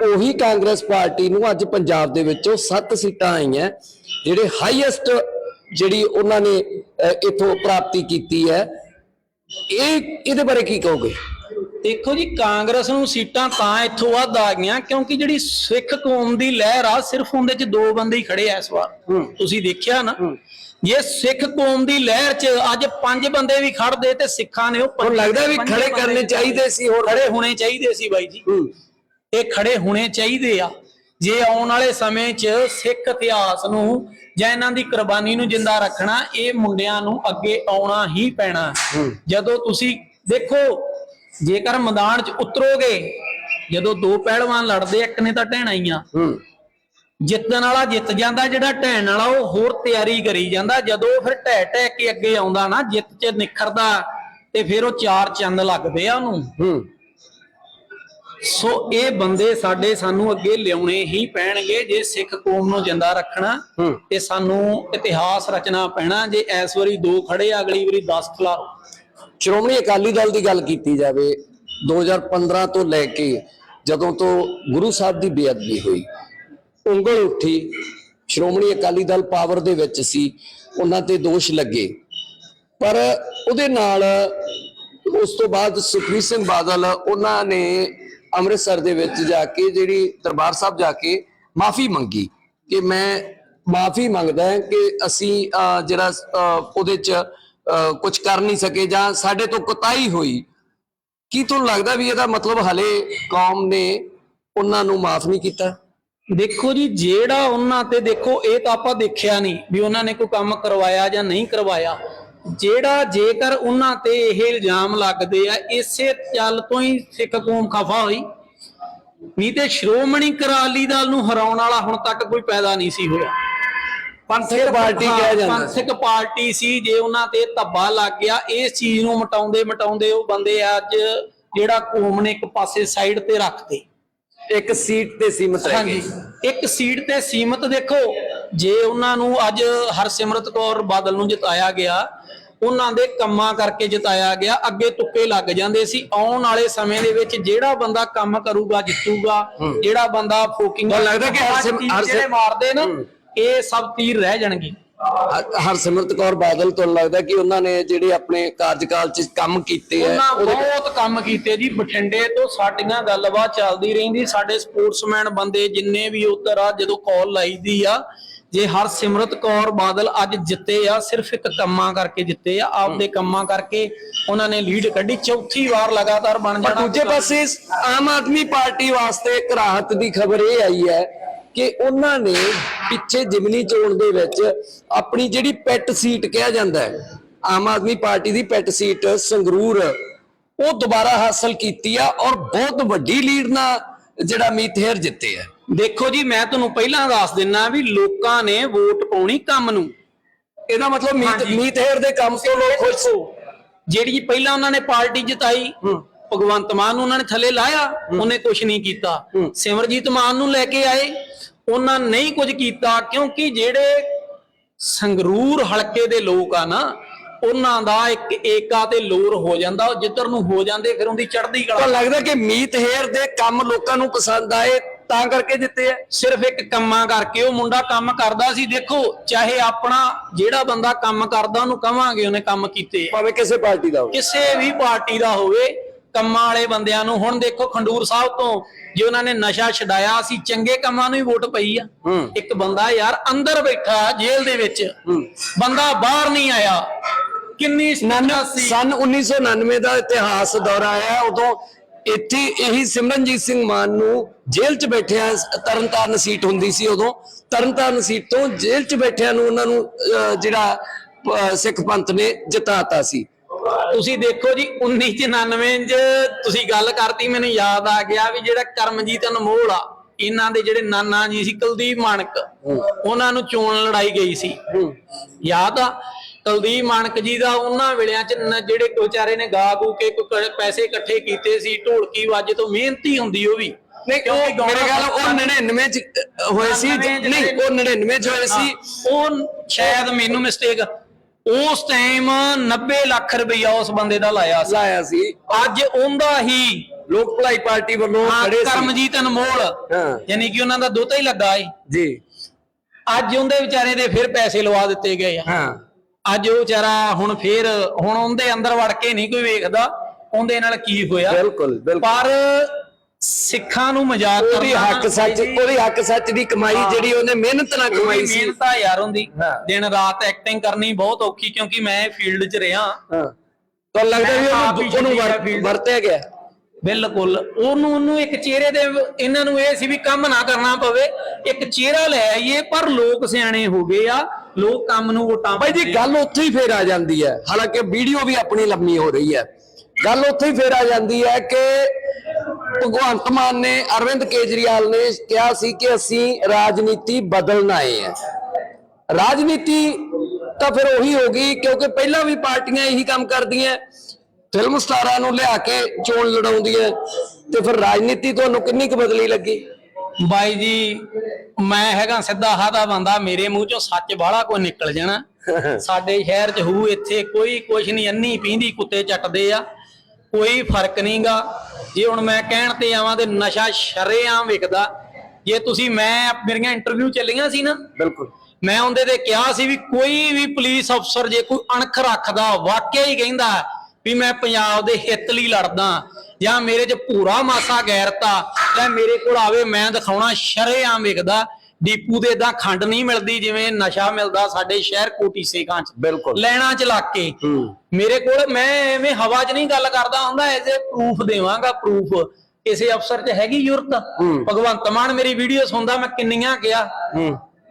ਉਹੀ ਕਾਂਗਰਸ ਪਾਰਟੀ ਨੂੰ ਅੱਜ ਪੰਜਾਬ ਦੇ ਵਿੱਚੋਂ 7 ਸੀਟਾਂ ਆਈਆਂ ਜਿਹੜੇ ਹਾਈਐਸਟ ਜਿਹੜੀ ਉਹਨਾਂ ਨੇ ਇੱਥੋਂ ਪ੍ਰਾਪਤੀ ਕੀਤੀ ਹੈ। ਇਹ ਇਹਦੇ ਬਾਰੇ ਕੀ ਕਹੋਗੇ? ਦੇਖੋ ਜੀ ਕਾਂਗਰਸ ਨੂੰ ਸੀਟਾਂ ਤਾਂ ਇੱਥੋਂ ਵੱਧ ਆ ਗਈਆਂ ਕਿਉਂਕਿ ਜਿਹੜੀ ਸਿੱਖ ਕੌਮ ਦੀ ਲਹਿਰ ਆ ਸਿਰਫ ਉਹਦੇ ਚ ਦੋ ਬੰਦੇ ਹੀ ਖੜੇ ਆ ਇਸ ਵਾਰ। ਤੁਸੀਂ ਦੇਖਿਆ ਨਾ ਜੇ ਸਿੱਖ ਕੌਮ ਦੀ ਲਹਿਰ ਚ ਅੱਜ ਪੰਜ ਬੰਦੇ ਵੀ ਖੜਦੇ ਤੇ ਸਿੱਖਾਂ ਨੇ ਉਹ ਲੱਗਦਾ ਵੀ ਖੜੇ ਕਰਨੇ ਚਾਹੀਦੇ ਸੀ ਹੋਰ ਖੜੇ ਹੋਣੇ ਚਾਹੀਦੇ ਸੀ ਬਾਈ ਜੀ। ਇਹ ਖੜੇ ਹੋਣੇ ਚਾਹੀਦੇ ਆ। ਜੇ ਆਉਣ ਵਾਲੇ ਸਮੇਂ 'ਚ ਸਿੱਖ ਇਤਿਹਾਸ ਨੂੰ ਜਾਂ ਇਹਨਾਂ ਦੀ ਕੁਰਬਾਨੀ ਨੂੰ ਜਿੰਦਾ ਰੱਖਣਾ ਇਹ ਮੁੰਡਿਆਂ ਨੂੰ ਅੱਗੇ ਆਉਣਾ ਹੀ ਪੈਣਾ। ਜਦੋਂ ਤੁਸੀਂ ਦੇਖੋ ਜੇਕਰ ਮੈਦਾਨ 'ਚ ਉਤਰੋਗੇ ਜਦੋਂ ਦੋ ਪਹਿਲਵਾਨ ਲੜਦੇ ਇੱਕ ਨੇ ਤਾਂ ਢਹਿਣਾ ਹੀ ਆ। ਜਿੱਤਣ ਵਾਲਾ ਜਿੱਤ ਜਾਂਦਾ ਜਿਹੜਾ ਢਹਿਣ ਵਾਲਾ ਉਹ ਹੋਰ ਤਿਆਰੀ ਕਰੀ ਜਾਂਦਾ। ਜਦੋਂ ਫਿਰ ਢਹਿ ਢਹਿ ਕੇ ਅੱਗੇ ਆਉਂਦਾ ਨਾ ਜਿੱਤ 'ਚ ਨਿਖਰਦਾ ਤੇ ਫਿਰ ਉਹ ਚਾਰ ਚੰਦ ਲੱਗਦੇ ਆ ਉਹਨੂੰ। ਸੋ ਇਹ ਬੰਦੇ ਸਾਡੇ ਸਾਨੂੰ ਅੱਗੇ ਲਿਆਉਣੇ ਹੀ ਪੈਣਗੇ ਜੇ ਸਿੱਖ ਕੌਮ ਨੂੰ ਜਿੰਦਾ ਰੱਖਣਾ। ਤੇ ਸਾਨੂੰ ਇਤਿਹਾਸ ਰਚਣਾ ਪੈਣਾ ਜੇ ਇਸ ਵਾਰੀ ਦੋ ਖੜੇ ਆ, ਅਗਲੀ ਵਾਰੀ 10 ਖਿਲਾਓ ਸ਼੍ਰੋਮਣੀ ਅਕਾਲੀ ਦਲ ਦੀ ਗੱਲ ਕੀਤੀ ਜਾਵੇ 2015 ਤੋਂ ਲੈ ਕੇ ਜਦੋਂ ਤੋਂ ਗੁਰੂ ਸਾਹਿਬ ਦੀ ਬੇਅਦਬੀ ਹੋਈ ਉਂਗਲ ਉੱਠੀ ਸ਼੍ਰੋਮਣੀ ਅਕਾਲੀ ਦਲ ਪਾਵਰ ਦੇ ਵਿੱਚ ਸੀ ਉਹਨਾਂ ਤੇ ਦੋਸ਼ ਲੱਗੇ ਪਰ ਉਹਦੇ ਨਾਲ ਉਸ ਤੋਂ ਬਾਅਦ ਸੁਖਬੀਰ ਸਿੰਘ ਬਾਦਲ ਉਹਨਾਂ ਨੇ ਅੰਮ੍ਰਿਤਸਰ ਦੇ ਵਿੱਚ ਜਾ ਕੇ ਜਿਹੜੀ ਦਰਬਾਰ ਸਾਹਿਬ ਜਾ ਕੇ ਮਾਫੀ ਮੰਗੀ ਕਿ ਮੈਂ ਮਾਫੀ ਮੰਗਦਾ ਹਾਂ ਕਿ ਅਸੀਂ ਅਹ, ਜਿਹੜਾ ਉਹਦੇ ਚ ਕੁਝ ਕਰ ਨਹੀਂ ਸਕੇ ਜਾਂ ਸਾਡੇ ਤੋਂ ਕੁਤਾਈ ਹੋਈ। ਕੀ ਤੁਹਾਨੂੰ ਲੱਗਦਾ ਵੀ ਇਹਦਾ ਮਤਲਬ ਹਲੇ ਕੌਮ ਨੇ ਉਹਨਾਂ ਨੂੰ ਮਾਫ ਨਹੀਂ ਕੀਤਾ? ਦੇਖੋ ਜੀ ਜਿਹੜਾ ਉਹਨਾਂ ਤੇ ਦੇਖੋ ਇਹ ਤਾਂ ਆਪਾਂ ਦੇਖਿਆ ਨਹੀਂ ਵੀ ਉਹਨਾਂ ਨੇ ਕੋਈ ਕੰਮ ਕਰਵਾਇਆ ਜਾਂ ਨਹੀਂ ਕਰਵਾਇਆ। ਜਿਹੜਾ ਜੇਕਰ ਉਹਨਾਂ ਤੇ ਇਹ ਇਲਜ਼ਾਮ ਲੱਗਦੇ ਆ ਇਸੇ ਚੱਲ ਤੋਂ ਹੀ ਸਿੱਖ ਕੌਮ ਖਫਾ ਹੋਈ। ਨਹੀਂ ਤੇ ਸ਼੍ਰੋਮਣੀ ਅਕਾਲੀ ਦਲ ਨੂੰ ਹਰਾਉਣ ਵਾਲਾ ਹੁਣ ਤੱਕ ਕੋਈ ਪੈਦਾ ਨਹੀਂ ਸੀ ਹੋਇਆ। ਪੰਥਕ ਪਾਰਟੀ ਕਿਹਾ ਜਾਂਦਾ। ਪੰਥਕ ਪਾਰਟੀ ਸੀ ਜੇ ਉਹਨਾਂ ਤੇ ਧੱਬਾ ਲੱਗ ਗਿਆ ਇਸ ਚੀਜ਼ ਨੂੰ ਮਟਾਉਂਦੇ ਮਟਾਉਂਦੇ ਉਹ ਬੰਦੇ ਅੱਜ ਜਿਹੜਾ ਕੌਮ ਨੇ ਇੱਕ ਪਾਸੇ ਸਾਈਡ ਤੇ ਰੱਖਤੇ। ਇੱਕ ਸੀਟ ਤੇ ਸੀਮਤ ਰਹਿ ਗਏ। ਇੱਕ ਸੀਟ ਤੇ ਸੀਮਤ ਦੇਖੋ। ਜੇ ਉਹਨਾਂ ਨੂੰ ਅੱਜ ਹਰਸਿਮਰਤ ਕੌਰ ਬਾਦਲ ਨੂੰ ਜਿਤਾਇਆ ਗਿਆ ਉਹਨਾਂ ਦੇ ਕੰਮਾਂ ਕਰਕੇ ਜਿਤਾਇਆ ਗਿਆ ਅੱਗੇ ਤੁੱਕੇ ਲੱਗ ਜਾਂਦੇ ਸੀ। ਆਉਣ ਵਾਲੇ ਸਮੇਂ ਦੇ ਵਿੱਚ ਜਿਹੜਾ ਬੰਦਾ ਕੰਮ ਕਰੂਗਾ ਜਿੱਤੂਗਾ ਜਿਹੜਾ ਬੰਦਾ ਫੋਕਿੰਗ ਤਾਂ ਲੱਗਦਾ ਕਿ ਜਿਹੜੇ ਮਾਰਦੇ ਨਾ ਇਹ ਸਭ ਤੀਰ ਰਹਿ ਜਾਣਗੇ। ਹਰ- ਹਰਸਿਮਰਤ ਕੌਰ ਬਾਦਲ ਤੁਹਾਨੂੰ ਲੱਗਦਾ ਕਿ ਉਹਨਾਂ ਨੇ ਜਿਹੜੇ ਆਪਣੇ ਕਾਰਜਕਾਲ ਚ ਕੰਮ ਕੀਤੇ ਆ ਉਹਨਾਂ ਬਹੁਤ ਕੰਮ ਕੀਤੇ ਜੀ ਬਠਿੰਡੇ ਤੋਂ ਸਾਡੀਆਂ ਗੱਲਬਾਤ ਚੱਲਦੀ ਰਹਿੰਦੀ। ਸਾਡੇ ਸਪੋਰਟਸਮੈਨ ਬੰਦੇ ਜਿੰਨੇ ਵੀ ਉਧਰ ਆ ਜਦੋਂ ਕਾਲ ਲਾਈਦੀ ਆ ਜੇ ਹਰ ਸਿਮਰਤ ਕੌਰ ਬਾਦਲ ਅੱਜ ਜਿੱਤੇ ਆ, ਸਿਰਫ ਇੱਕ ਕੰਮਾਂ ਕਰਕੇ ਜਿੱਤੇ ਆ, ਆਪਦੇ ਕੰਮਾਂ ਕਰਕੇ ਉਹਨਾਂ ਨੇ ਲੀਡ ਕੱਢੀ, ਚੌਥੀ ਵਾਰ ਲਗਾਤਾਰ ਬਣ ਜਾਣਾ। ਦੂਜੇ ਪਾਸੇ ਆਮ ਆਦਮੀ ਪਾਰਟੀ ਵਾਸਤੇ ਇੱਕ ਰਾਹਤ ਦੀ ਖਬਰ ਇਹ ਆਈ ਹੈ ਕਿ ਉਹਨਾਂ ਨੇ ਪਿੱਛੇ ਜਿਮਨੀ ਚੋਣ ਦੇ ਵਿੱਚ ਆਪਣੀ ਜਿਹੜੀ ਪੈਟ ਸੀਟ ਕਿਹਾ ਜਾਂਦਾ ਹੈ, ਆਮ ਆਦਮੀ ਪਾਰਟੀ ਦੀ ਪੈਟ ਸੀਟ ਸੰਗਰੂਰ, ਉਹ ਦੁਬਾਰਾ ਹਾਸਲ ਕੀਤੀ ਆ ਔਰ ਬਹੁਤ ਵੱਡੀ ਲੀਡ ਨਾਲ ਜਿਹੜਾ ਮੀਤੇਰ ਜਿੱਤੇ ਆ। ਦੇਖੋ ਜੀ ਮੈਂ ਤੁਹਾਨੂੰ ਪਹਿਲਾਂ ਦੱਸ ਦਿੰਨਾ ਵੀ ਲੋਕਾਂ ਨੇ ਵੋਟ ਪਾਉਣੀ ਕੰਮ ਨੂੰ। ਇਹਦਾ ਮਤਲਬ ਮੀਤ ਹਾਂਜੀ। ਮੀਤੇਰ ਦੇ ਕੰਮ ਤੋਂ ਲੋਕ ਖੁਸ਼ ਹੋ। ਜਿਹੜੀ ਪਹਿਲਾਂ ਉਹਨਾਂ ਨੇ ਪਾਰਟੀ ਜਿਤਾਈ ਭਗਵੰਤ ਮਾਨ ਨੂੰ ਉਹਨਾਂ ਨੇ ਥੱਲੇ ਲਾਇਆ ਉਹਨੇ ਕੁਝ ਨਹੀਂ ਕੀਤਾ। ਸਿਮਰਜੀਤ ਮਾਨ ਨੂੰ ਲੈ ਕੇ ਆਏ ਉਹਨਾਂ ਨਹੀਂ ਕੁਝ ਕੀਤਾ ਕਿਉਂਕਿ ਜਿਹੜੇ ਸੰਗਰੂਰ ਹਲਕੇ ਦੇ ਲੋਕ ਆ ਨਾ ਉਹਨਾਂ ਦਾ ਇੱਕ ਏਕਾ ਤੇ ਲੋਰ ਹੋ ਜਾਂਦਾ ਉਹ ਜਿੱਧਰ ਨੂੰ ਹੋ ਜਾਂਦੇ ਫਿਰ ਉਹਦੀ ਚੜ੍ਹਦੀ ਤਾਂ ਕਲਾ ਲੱਗਦਾ ਕਿ ਮੀਤ ਹੇਰ ਦੇ ਕੰਮ ਲੋਕਾਂ ਨੂੰ ਪਸੰਦ ਆਏ ਤਾਂ ਕਰਕੇ ਜਿੱਤੇ ਆ ਸਿਰਫ ਇੱਕ ਕੰਮਾਂ ਕਰਕੇ ਉਹ ਮੁੰਡਾ ਕੰਮ ਕਰਦਾ ਸੀ ਦੇਖੋ ਚਾਹੇ ਆਪਣਾ ਜਿਹੜਾ ਬੰਦਾ ਕੰਮ ਕਰਦਾ ਉਹਨੂੰ ਕਵਾਂਗੇ ਉਹਨੇ ਕੰਮ ਕੀਤੇ ਆ। ਭਾਵੇਂ ਕਿਸੇ ਪਾਰਟੀ ਦਾ ਹੋਵੇ ਕਿਸੇ ਵੀ ਪਾਰਟੀ ਦਾ ਹੋਵੇ ਕੰਮਾਂ ਵਾਲੇ ਬੰਦਿਆਂ ਨੂੰ ਹੁਣ ਦੇਖੋ ਖੰਡੂਰ ਸਾਹਿਬ ਤੋਂ ਜੇ ਉਹਨਾਂ ਨੇ ਨਸ਼ਾ ਛਡਾਇਆ ਸੀ ਚੰਗੇ ਕੰਮਾਂ ਨੂੰ ਹੀ ਵੋਟ ਪਈ ਆ ਹੂੰ। ਇੱਕ ਬੰਦਾ ਯਾਰ ਅੰਦਰ ਬੈਠਾ ਜੇਲ੍ਹ ਦੇ ਵਿੱਚ ਹੂੰ। ਬੰਦਾ ਬਾਹਰ ਨਹੀਂ ਆਇਆ ਕਿੰਨੀ ਸਨਨਾ ਸੀ ਸਨ 1999 ਦਾ ਇਤਿਹਾਸ ਦੌਰਾ ਆਇਆ ਉਦੋਂ ਇੱਥੇ ਇਹੀ ਸਿਮਰਨਜੀਤ ਸਿੰਘ ਮਾਨ ਨੂੰ ਜੇਲ੍ਹ 'ਚ ਬੈਠਿਆਂ ਤਰਨਤਾਰਨ ਸੀਟ ਹੁੰਦੀ ਸੀ ਉਦੋਂ। ਤਰਨਤਾਰਨ ਸੀਟ ਤੋਂ ਜੇਲ੍ਹ 'ਚ ਬੈਠਿਆਂ ਨੂੰ ਉਹਨਾਂ ਨੂੰ ਜਿਹੜਾ ਸਿੱਖ ਪੰਥ ਨੇ ਜਿਤਾਤਾ ਸੀ। ਤੁਸੀਂ ਦੇਖੋ ਜੀ 1999 ਚ ਤੁਸੀਂ ਗੱਲ ਕਰਤੀ ਮੈਨੂੰ ਯਾਦ ਆ ਗਿਆ ਵੀ ਜਿਹੜਾ ਕਰਮਜੀਤ ਅਨਮੋਲ ਆ ਇਹਨਾਂ ਦੇ ਜਿਹੜੇ ਨਾਨਾ ਜੀ ਸੀ ਕੁਲਦੀਪ ਮਾਨਕ ਉਹਨਾਂ ਨੂੰ ਚੋਣ ਲੜਾਈ ਗਈ ਸੀ। ਯਾਦ ਆ? ਕੁਲਦੀਪ ਮਾਨਕ ਜੀ ਦਾ ਉਹਨਾਂ ਵੇਲਿਆਂ ਚ ਜਿਹੜੇ ਵਿਚਾਰੇ ਨੇ ਗਾ ਗੂ ਕੇ ਕੋਈ ਪੈਸੇ ਇਕੱਠੇ ਕੀਤੇ ਸੀ ਢੋਲਕੀ ਵਾਜੇ ਤੋਂ ਮਿਹਨਤੀ ਹੁੰਦੀ ਉਹ ਵੀ। ਨਹੀਂ ਕਿਉਂਕਿ ਉਹ ਗਾਉਣਾ ਮੇਰੇ ਖਿਆਲ ਉਹ 99 'ਚ ਅਹ, ਹੋਏ ਸੀ 99 'ਚ ਨਹੀਂ ਉਹ 99 'ਚ ਹੋਏ ਸੀ। ਹਾਂ, ਉਹ ਸ਼ਾਇਦ ਮੈਨੂੰ ਮਿਸਟੇਕ ਉਸ ਟਾਈਮ 90 ਲੱਖ ਰੁਪਈਆ ਉਸ ਬੰਦੇ ਦਾ ਲਾਇਆ ਸੀ। ਲਾਇਆ ਸੀ। ਅੱਜ ਉਹਦਾ ਹੀ ਲੋਕ ਭਲਾਈ ਪਾਰਟੀ ਵੱਲੋਂ ਖੜੇ ਸੀ। ਕਰਮਜੀਤ ਅਨਮੋਲ। ਯਾਨੀ ਕਿ ਉਹਨਾਂ ਦਾ ਦੋਤਾ ਹੀ ਲੱਗਾ ਏ। ਜੀ। ਅੱਜ ਉਹਦੇ ਵਿਚਾਰੇ ਦੇ ਫਿਰ ਪੈਸੇ ਲਵਾ ਦਿੱਤੇ ਗਏ ਆ। ਹਾਂ। ਅੱਜ ਉਹ ਵਿਚਾਰਾ ਹੁਣ ਫੇਰ ਹੁਣ ਉਹਦੇ ਅੰਦਰ ਵੜ ਕੇ ਨਹੀਂ ਕੋਈ ਵੇਖਦਾ ਉਹਦੇ ਨਾਲ ਕੀ ਹੋਇਆ? ਬਿਲਕੁਲ ਬਿਲਕੁਲ। ਪਰ ਸਿੱਖਾਂ ਨੂੰ ਮਜ਼ਾਕ ਉਹਦੀ ਕਰਨਾ ਹੱਕ ਸੱਚ ਉਹਦੀ ਹੱਕ ਸੱਚ ਦੀ ਕਮਾਈ ਜਿਹੜੀ ਉਹਨੇ ਮਿਹਨਤ ਨਾਲ ਕਮਾਈ ਸੀ। ਮਿਹਨਤ ਆ ਯਾਰ ਹੁੰਦੀ। ਹਾਂ। ਦਿਨ ਰਾਤ ਐਕਟਿੰਗ ਕਰਨੀ ਬਹੁਤ ਔਖੀ ਕਿਉਂਕਿ ਮੈਂ ਫੀਲਡ 'ਚ ਰਿਹਾ। ਹਾਂ। ਤਾਂ ਲੱਗਦਾ ਵੀ ਉਹਨੂੰ। ਵਰਤਿਆ ਗਿਆ? ਬਿਲਕੁਲ। ਉਹਨੂੰ ਉਹਨੂੰ ਇੱਕ ਚਿਹਰੇ ਦੇ ਇਹਨਾਂ ਨੂੰ ਇਹ ਸੀ ਵੀ ਕੰਮ ਨਾ ਕਰਨਾ ਪਵੇ। ਇੱਕ ਚਿਹਰਾ ਲੈ ਆਈਏ ਪਰ ਲੋਕ ਸਿਆਣੇ ਹੋ ਗਏ ਆ। ਲੋਕ ਕੰਮ ਨੂੰ ਵੋਟਾਂ ਭਾਈ ਜੀ। ਗੱਲ ਉੱਥੇ ਹੀ ਫੇਰ ਆ ਜਾਂਦੀ ਹੈ। ਹਾਲਾਂਕਿ ਵੀਡੀਓ ਵੀ ਆਪਣੀ ਲੰਮੀ ਹੋ ਰਹੀ ਹੈ। ਗੱਲ ਉੱਥੇ ਹੀ ਫੇਰ ਆ ਜਾਂਦੀ ਹੈ ਕਿ ਭਗਵੰਤ ਮਾਨ ਨੇ ਅਰਵਿੰਦ ਕੇਜਰੀਵਾਲ ਨੇ ਕਿਹਾ ਸੀ ਕਿ ਅਸੀਂ ਰਾਜਨੀਤੀ ਬਦਲਣ ਆਏ ਹਾਂ। ਰਾਜਨੀਤੀ ਤਾਂ ਫਿਰ ਉਹੀ ਹੋ ਗਈ ਕਿਉਂਕਿ ਪਹਿਲਾਂ ਵੀ ਪਾਰਟੀਆਂ ਇਹੀ ਕੰਮ ਕਰਦੀਆਂ। ਫਿਲਮ ਸਟਾਰਾਂ ਨੂੰ ਲਿਆ ਕੇ ਚੋਣ ਲੜਾਉਂਦੀਆਂ ਤੇ ਫਿਰ ਰਾਜਨੀਤੀ ਤੁਹਾਨੂੰ ਕਿੰਨੀ ਕੁ ਬਦਲੀ ਲੱਗੀ? ਬਾਈ ਜੀ ਮੈਂ ਹੈਗਾ ਸਿੱਧਾ ਹਾਦਾ ਬੰਦਾ ਮੇਰੇ ਮੂੰਹ ਚੋਂ ਸੱਚ ਬਾਹਲਾ ਕੋਈ ਨਿਕਲ ਜਾਣਾ। ਸਾਡੇ ਸ਼ਹਿਰ ਚ ਹੂ ਇੱਥੇ ਕੋਈ ਕੁਛ ਨਹੀਂ ਅੰਨੀ ਪੀਂਦੀ ਕੁੱਤੇ ਚੱਟਦੇ ਆ। ਕੋਈ ਫ਼ਰਕ ਨਹੀਂਗਾ। ਜੇ ਹੁਣ ਮੈਂ ਕਹਿਣ ਤੇ ਆਵਾਂ ਤੇ ਨਸ਼ਾ ਸ਼ਰੇਆਮ ਵਿਕਦਾ। ਜੇ ਤੁਸੀਂ ਮੈਂ ਮੇਰੀਆਂ ਇੰਟਰਵਿਊ ਚੱਲੀਆਂ ਸੀ ਨਾ ਬਿਲਕੁਲ। ਮੈਂ ਉਹਦੇ ਤੇ ਕਿਹਾ ਸੀ ਵੀ ਕੋਈ ਵੀ ਪੁਲਿਸ ਅਫਸਰ ਜੇ ਕੋਈ ਅਣਖ ਰੱਖਦਾ ਵਾਕਿਆ ਹੀ ਕਹਿੰਦਾ ਵੀ ਮੈਂ ਪੰਜਾਬ ਦੇ ਹਿੱਤ ਲਈ ਲੜਦਾ ਜਾਂ ਮੇਰੇ 'ਚ ਪੂਰਾ ਮਾਸਾ ਗੈਰਤਾ ਜਾਂ ਮੇਰੇ ਕੋਲ ਆਵੇ ਮੈਂ ਦਿਖਾਉਣਾ ਸ਼ਰੇਆਮ ਵਿਕਦਾ ਡੀਪੂ ਦੇ ਇਦਾਂ ਖੰਡ ਨਹੀਂ ਮਿਲਦੀ ਜਿਵੇਂ ਨਸ਼ਾ ਮਿਲਦਾ ਸਾਡੇ ਸ਼ਹਿਰ ਕੋਟੀ ਸੇਖਾਂ 'ਚ ਬਿਲਕੁਲ। ਲੈਣਾ ਚ ਲੱਗ ਕੇ। ਮੇਰੇ ਕੋਲ ਮੈਂ ਐਵੇਂ ਹਵਾ 'ਚ ਨਹੀਂ ਗੱਲ ਕਰਦਾ ਹੁੰਦਾ ਐਜ਼ ਏ ਪ੍ਰੂਫ ਦੇਵਾਂਗਾ ਪ੍ਰੂਫ ਕਿਸੇ ਅਫਸਰ 'ਚ ਹੈਗੀ ਹੂੰ। ਭਗਵੰਤ ਮਾਨ ਮੇਰੀ ਵੀਡੀਓ ਸੁਣਦਾ ਮੈਂ ਕਿੰਨੀਆਂ ਕਿਹਾ?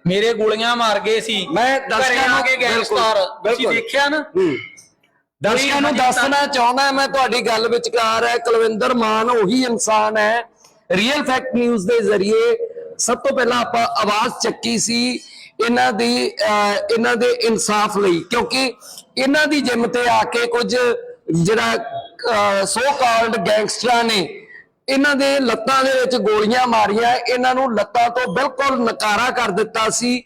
ਮੇਰੇ ਗੋਲੀਆਂ ਮਾਰ ਗਏ ਸੀ। ਮੈਂ ਨੂੰ- ਕੇ ਗੈਂਗਸਟਰ। ਤੁਸੀਂ। ਦੇਖਿਆ ਨਾ? ਦਰਸ਼ਕਾਂ ਨੂੰ ਦੱਸਣਾ ਚਾਹੁੰਦਾ ਮੈਂ ਤੁਹਾਡੀ ਗੱਲ ਵਿਚਕਾਰ ਹੈ ਕੁਲਵਿੰਦਰ ਮਾਨ ਉਹੀ ਇਨਸਾਨ ਹੈ। ਰੀਅਲ ਫੈਕਟ ਨਿਊਜ਼ ਦੇ ਜ਼ਰੀਏ ਸਭ ਤੋਂ ਪਹਿਲਾਂ ਆਪਾਂ ਆਵਾਜ਼ ਚੱਕੀ ਸੀ ਇਹਨਾਂ ਦੀ ਇਹਨਾਂ ਦੇ ਇਨਸਾਫ ਲਈ ਕਿਉਂਕਿ ਇਹਨਾਂ ਦੀ ਜਿੰਮ ਤੇ ਆ ਕੇ ਕੁਝ ਜਿਹੜਾ ਸੋ ਕਾਲਡ ਗੈਂਗਸਟਰਾਂ ਨੇ ਇਹਨਾਂ ਦੇ ਲੱਤਾਂ ਦੇ ਵਿੱਚ ਗੋਲੀਆਂ ਮਾਰੀਆਂ ਇਹਨਾਂ ਨੂੰ ਲੱਤਾਂ ਤੋਂ ਬਿਲਕੁਲ ਨਕਾਰਾ ਕਰ ਦਿੱਤਾ ਸੀ।